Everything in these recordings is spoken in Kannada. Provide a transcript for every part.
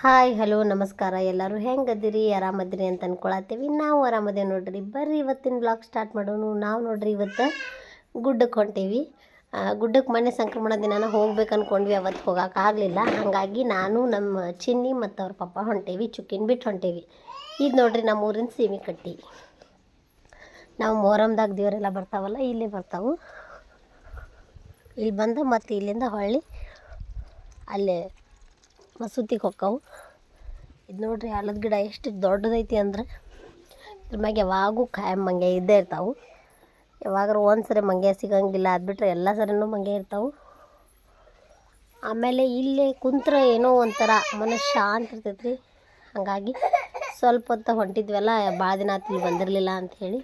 ಹಾಯ್, ಹಲೋ, ನಮಸ್ಕಾರ. ಎಲ್ಲರೂ ಹೆಂಗದಿರಿ? ಆರಾಮದಿರಿ ಅಂತ ಅನ್ಕೊಳತ್ತೀವಿ. ನಾವು ಆರಾಮದೇವಿ ನೋಡ್ರಿ. ಬರ್ರಿ, ಇವತ್ತಿನ ಬ್ಲಾಗ್ ಸ್ಟಾರ್ಟ್ ಮಾಡೋನು. ನಾವು ನೋಡ್ರಿ ಇವತ್ತು ಗುಡ್ಡಕ್ಕೆ ಹೊಂಟೀವಿ. ಗುಡ್ಡಕ್ಕೆ ಮೊನ್ನೆ ಸಂಕ್ರಮಣ ದಿನಾನ ಹೋಗ್ಬೇಕು ಅಂದ್ಕೊಂಡ್ವಿ ಅವತ್ತು ಹೋಗೋಕ್ಕಾಗಲಿಲ್ಲ ಹಾಗಾಗಿ ನಾನು ನಮ್ಮ ಚಿನ್ನಿ ಮತ್ತು ಅವ್ರ ಪಪ್ಪ ಹೊಂಟೇವಿ. ಚುಕ್ಕಿನ ಬಿಟ್ಟು ಹೊಂಟೇವಿ. ಇದು ನೋಡ್ರಿ ನಮ್ಮ ಊರಿನ ಸೀಮೆ ಕಟ್ಟಿ. ನಾವು ಮೊಹರಮ್ದಾಗ ದೇವರೆಲ್ಲ ಬರ್ತಾವಲ್ಲ, ಇಲ್ಲೇ ಬರ್ತಾವು. ಇಲ್ಲಿ ಬಂದು ಮತ್ತು ಇಲ್ಲಿಂದ ಹೊಳ್ಳಿ ಅಲ್ಲೇ ಮಸೂತಿಗೆ ಹೊಕ್ಕವು ಇದು ನೋಡ್ರಿ ಆಲದ ಗಿಡ ಎಷ್ಟು ದೊಡ್ಡದೈತಿ ಅಂದ್ರೆ, ಇದ್ರ ಮ್ಯಾಗ ಯಾವಾಗೂ ಖಾಯಂ ಮಂಗೆ ಇದ್ದೇ ಇರ್ತಾವೆ. ಯಾವಾಗಾರು ಒಂದು ಸರಿ ಮಂಗೆ ಸಿಗಂಗಿಲ್ಲ ಅದು ಬಿಟ್ಟರೆ ಎಲ್ಲ ಸರಿನೂ ಮಂಗೆ ಇರ್ತಾವೆ. ಆಮೇಲೆ ಇಲ್ಲೇ ಕುಂತ್ರೆ ಏನೋ ಒಂಥರ ಮನಸ್ಸು ಶಾಂತ ಇರ್ತೈತಿ ಹಾಗಾಗಿ ಸ್ವಲ್ಪ ಹೊತ್ತು ಹೊಂಟಿದ್ವಲ್ಲ ಭಾಳ ದಿನ ಆತು ಬಂದಿರಲಿಲ್ಲ ಅಂಥೇಳಿ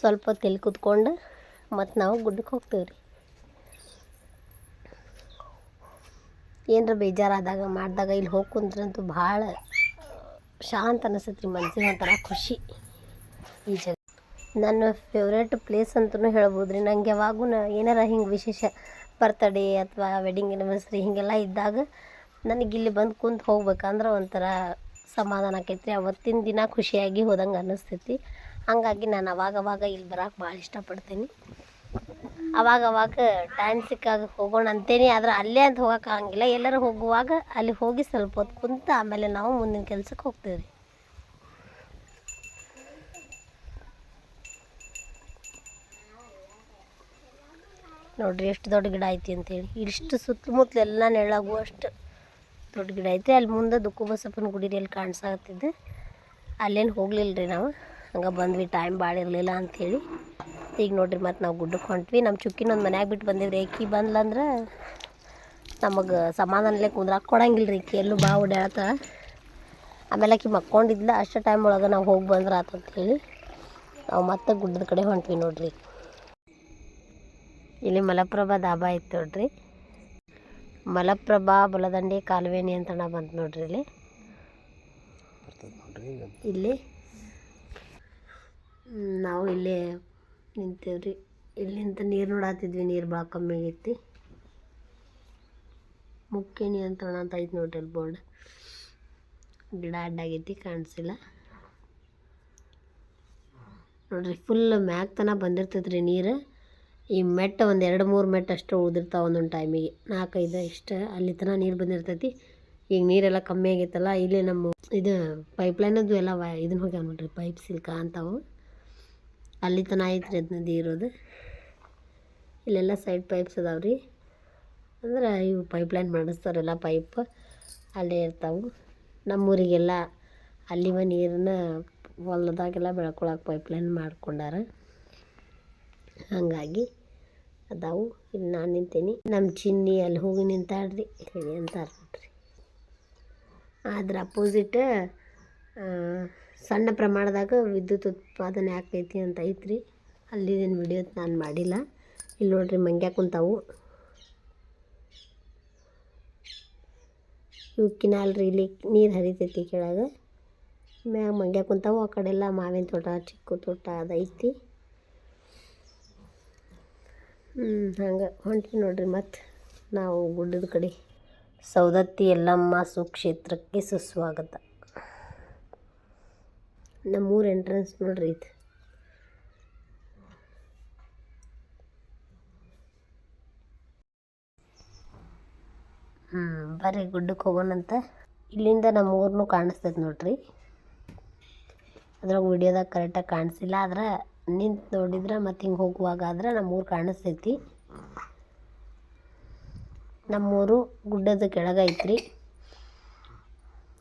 ಸ್ವಲ್ಪ ಹೊತ್ತು ಇಲ್ಲಿ ಕೂತ್ಕೊಂಡು ಮತ್ತು ನಾವು ಗುಡ್ಡಕ್ಕೆ ಹೋಗ್ತೀವಿ ರೀ ಏನರ ಬೇಜಾರಾದಾಗ ಮಾಡಿದಾಗ ಇಲ್ಲಿ ಹೋಗಿ ಕುಂತ್ರಂತೂ ಭಾಳ ಶಾಂತ ಅನಿಸುತ್ತೆ ರೀ ಮನ್ಸಿಗೆ ಒಂಥರ ಖುಷಿ ಈ ಜಾಗ ನನ್ನ ಫೇವ್ರೇಟ್ ಪ್ಲೇಸ್ ಅಂತಲೂ ಹೇಳ್ಬೋದು ರೀ ನಂಗೆ ಯಾವಾಗೂ ಏನಾರ ಹಿಂಗೆ ವಿಶೇಷ ಬರ್ತಡೇ ಅಥವಾ ವೆಡ್ಡಿಂಗ್ ಆ್ಯನಿವರ್ಸರಿ ಹೀಗೆಲ್ಲ ಇದ್ದಾಗ ನನಗೆ ಇಲ್ಲಿ ಬಂದು ಕುಂತು ಹೋಗ್ಬೇಕಂದ್ರೆ ಒಂಥರ ಸಮಾಧಾನ ಆಕೈತಿ ರೀ ಅವತ್ತಿನ ದಿನ ಖುಷಿಯಾಗಿ ಹೋದಂಗೆ ಅನ್ನಿಸ್ತೈತಿ ಹಂಗಾಗಿ ನಾನು ಅವಾಗವಾಗ ಅವಾಗ ಇಲ್ಲಿ ಬರೋಕೆ ಭಾಳ ಇಷ್ಟಪಡ್ತೀನಿ. ಅವಾಗ ಅವಾಗ ಟೈಮ್ ಸಿಕ್ಕಾಗ ಹೋಗೋಣ ಅಂತೇನಿ, ಆದ್ರೆ ಅಲ್ಲೇ ಅಂತ ಹೋಗಕ್ಕೆ ಆಗಂಗಿಲ್ಲ. ಎಲ್ಲರೂ ಹೋಗುವಾಗ ಅಲ್ಲಿ ಹೋಗಿ ಸ್ವಲ್ಪ ಹೊತ್ತು ಕುಂತು ಆಮೇಲೆ ನಾವು ಮುಂದಿನ ಕೆಲ್ಸಕ್ಕೆ ಹೋಗ್ತೀವಿ ರೀ. ನೋಡ್ರಿ ಎಷ್ಟು ದೊಡ್ಡ ಗಿಡ ಐತಿ ಅಂತೇಳಿ. ಇಷ್ಟು ಸುತ್ತಮುತ್ತಲು ಎಲ್ಲ ನೆರಳಾಗುವ ಅಷ್ಟು ದೊಡ್ಡ ಗಿಡ ಐತಿ. ಅಲ್ಲಿ ಮುಂದೆ ದುಕ್ಕು ಬಸಪ್ಪನ ಗುಡಿ ಅಲ್ಲಿ ಕಾಣಿಸಾಗತ್ತಿದ್ದು ಅಲ್ಲೇನು ಹೋಗ್ಲಿಲ್ಲ ರೀ ನಾವು. ಹಂಗೆ ಬಂದ್ವಿ ಟೈಮ್ ಭಾಳ ಇರಲಿಲ್ಲ ಅಂಥೇಳಿ ಈಗ ನೋಡ್ರಿ ಮತ್ತು ನಾವು ಗುಡ್ಡಕ್ಕೆ ಹೊಂಟ್ವಿ. ನಮ್ಮ ಚುಕ್ಕಿನ ಒಂದು ಮನ್ಯಾಗ ಬಿಟ್ಟು ರೀ ಏಕಿ ಬಂದ್ಲಂದ್ರೆ ನಮಗೆ ಸಮಾಧಾನಲೇ ಕುಂದ್ರಾಕ ಕೊಡಂಗಿಲ್ಲ ರೀ ಈಕಿ. ಎಲ್ಲೂ ಬಾ ಓಡಾಡ್ತಾಳ ಆಮೇಲೆ ಆಕಿ ಮಕ್ಕೊಂಡಿದ್ಲ. ಅಷ್ಟು ಟೈಮ್ ಒಳಗೆ ನಾವು ಹೋಗಿ ಬಂದ್ರೆ ಆತಂತೇಳಿ ನಾವು ಮತ್ತೆ ಗುಡ್ಡದ ಕಡೆ ಹೊಂಟ್ವಿ ನೋಡ್ರಿ. ಇಲ್ಲಿ ಮಲಪ್ರಭಾ ದಾಬಾ ಇತ್ತು ನೋಡ್ರಿ. ಮಲಪ್ರಭಾ ಬಲದಂಡೆ ಕಾಲುವೆ ನಿಯಂತ್ರಣ ಬಂತು ನೋಡ್ರಿ ಇಲ್ಲಿ. ಇಲ್ಲಿ ನಾವು ಇಲ್ಲೇ ನಿಂತೇವ್ರಿ. ರೀ ಇಲ್ಲಿಂದ ನೀರು ನೋಡಾತಿದ್ವಿ, ನೀರು ಭಾಳ ಕಮ್ಮಿ ಆಗೈತಿ. ಮುಖ್ಯ ನಿಯಂತ್ರಣ ಅಂತ ಐತಿ ನೋಡ್ರಿ ಅಲ್ಲಿ ಬೋರ್ಡ್. ಗಿಡ ಅಡ್ಡಾಗೈತಿ ಕಾಣಿಸಿಲ್ಲ. ನೋಡ್ರಿ ಫುಲ್ ಮ್ಯಾಗ ತನಕ ಬಂದಿರ್ತೈತೆ ರೀ ನೀರು. ಈ ಮೆಟ್ಟ ಒಂದು ಎರಡು ಮೂರು ಮೆಟ್ಟ ಅಷ್ಟು ಉಳಿದಿರ್ತಾವೆ ಒಂದೊಂದು ಟೈಮಿಗೆ ನಾಲ್ಕೈದು ಇಷ್ಟು, ಅಲ್ಲಿ ತನಕ ನೀರು ಬಂದಿರ್ತೈತಿ. ಈಗ ನೀರೆಲ್ಲ ಕಮ್ಮಿ ಆಗೈತಲ್ಲ, ಇಲ್ಲಿ ನಮ್ಮ ಇದು ಪೈಪ್ಲೈನದು ಎಲ್ಲ ವ ಇದನ್ನ ಹೋಗ್ಯಾವ ನೋಡ್ರಿ ಪೈಪ್ ಸಿಲ್ಕ ಅಂತಾವು. ಅಲ್ಲಿ ತನಕ ಐತ್ರಿ ಅದು ನದಿ ಇರೋದು. ಇಲ್ಲೆಲ್ಲ ಸೈಡ್ ಪೈಪ್ಸ್ ಅದಾವೆ ರೀ. ಅಂದ್ರೆ ಇವು ಪೈಪ್ಲೈನ್ ಮಾಡಿಸ್ತಾರಲ್ಲ ಪೈಪ್ ಅಲ್ಲೇ ಇರ್ತಾವೆ. ನಮ್ಮೂರಿಗೆಲ್ಲ ಅಲ್ಲಿವ ನೀರನ್ನ ಹೊಲದಾಗೆಲ್ಲ ಬೆಳ್ಕೊಳಕ್ಕೆ ಪೈಪ್ಲೈನ್ ಮಾಡ್ಕೊಂಡಾರ. ಹಾಗಾಗಿ ಅದಾವು. ಇಲ್ಲಿ ನಾನು ನಿಂತೀನಿ. ನಮ್ಮ ಚಿನ್ನಿ ಅಲ್ಲಿ ಹೋಗಿ ನಿಂತಾಡ್ರಿ ಹೇಳಿ ಅಂತಾರೆ ನೋಡ್ರಿ. ಅದ್ರ ಅಪೋಸಿಟ್ ಸಣ್ಣ ಪ್ರಮಾಣದಾಗ ವಿದ್ಯುತ್ ಉತ್ಪಾದನೆ ಆಗ್ತೈತಿ ಅಂತ ಐತ್ರಿ. ಅಲ್ಲಿದೇನು ವಿಡಿಯೋ ನಾನು ಮಾಡಿಲ್ಲ. ಇಲ್ಲಿ ನೋಡ್ರಿ ಮಂಗ್ಯ ಕುಂತಾವು. ಇವು ಕಿನಾಲ್ ರೀ ಇಲ್ಲಿ ನೀರು ಹರಿತೈತಿ ಕೆಳಗೆ. ಮ್ಯಾಗ ಮಂಗ್ಯ ಕುಂತಾವು. ಆ ಕಡೆ ಎಲ್ಲ ಮಾವಿನ ತೋಟ, ಚಿಕ್ಕು ತೋಟ ಅದೈತಿ ಹ್ಞೂ ಹಂಗೆ ಹೊಂಟ್ವಿ ನೋಡ್ರಿ ಮತ್ತು ನಾವು ಗುಡ್ಡದ ಕಡೆ. ಸೌದತ್ತಿ ಯಲ್ಲಮ್ಮ ಸುಕ್ಷೇತ್ರಕ್ಕೆ ಸುಸ್ವಾಗತ. ನಮ್ಮೂರ ಎಂಟ್ರೆನ್ಸ್ ನೋಡ್ರಿ ಇದು. ಹ್ಞೂ ಬರ್ರಿ ಗುಡ್ಡಕ್ಕೆ ಹೋಗೋಣಂತ ಇಲ್ಲಿಂದ ನಮ್ಮ ಕಾಣಿಸ್ತೈತೆ ನೋಡ್ರಿ. ಅದ್ರಾಗ ವಿಡಿಯೋದಾಗ ಕರೆಕ್ಟಾಗಿ ಕಾಣಿಸಿಲ್ಲ, ಆದ್ರೆ ನಿಂತು ನೋಡಿದ್ರೆ ಮತ್ತು ಹಿಂಗೆ ಹೋಗುವಾಗ ಆದ್ರೆ ನಮ್ಮ ಊರು ಕಾಣಿಸ್ತೈತಿ. ನಮ್ಮೂರು ಗುಡ್ಡದ ಕೆಳಗೈತ್ರಿ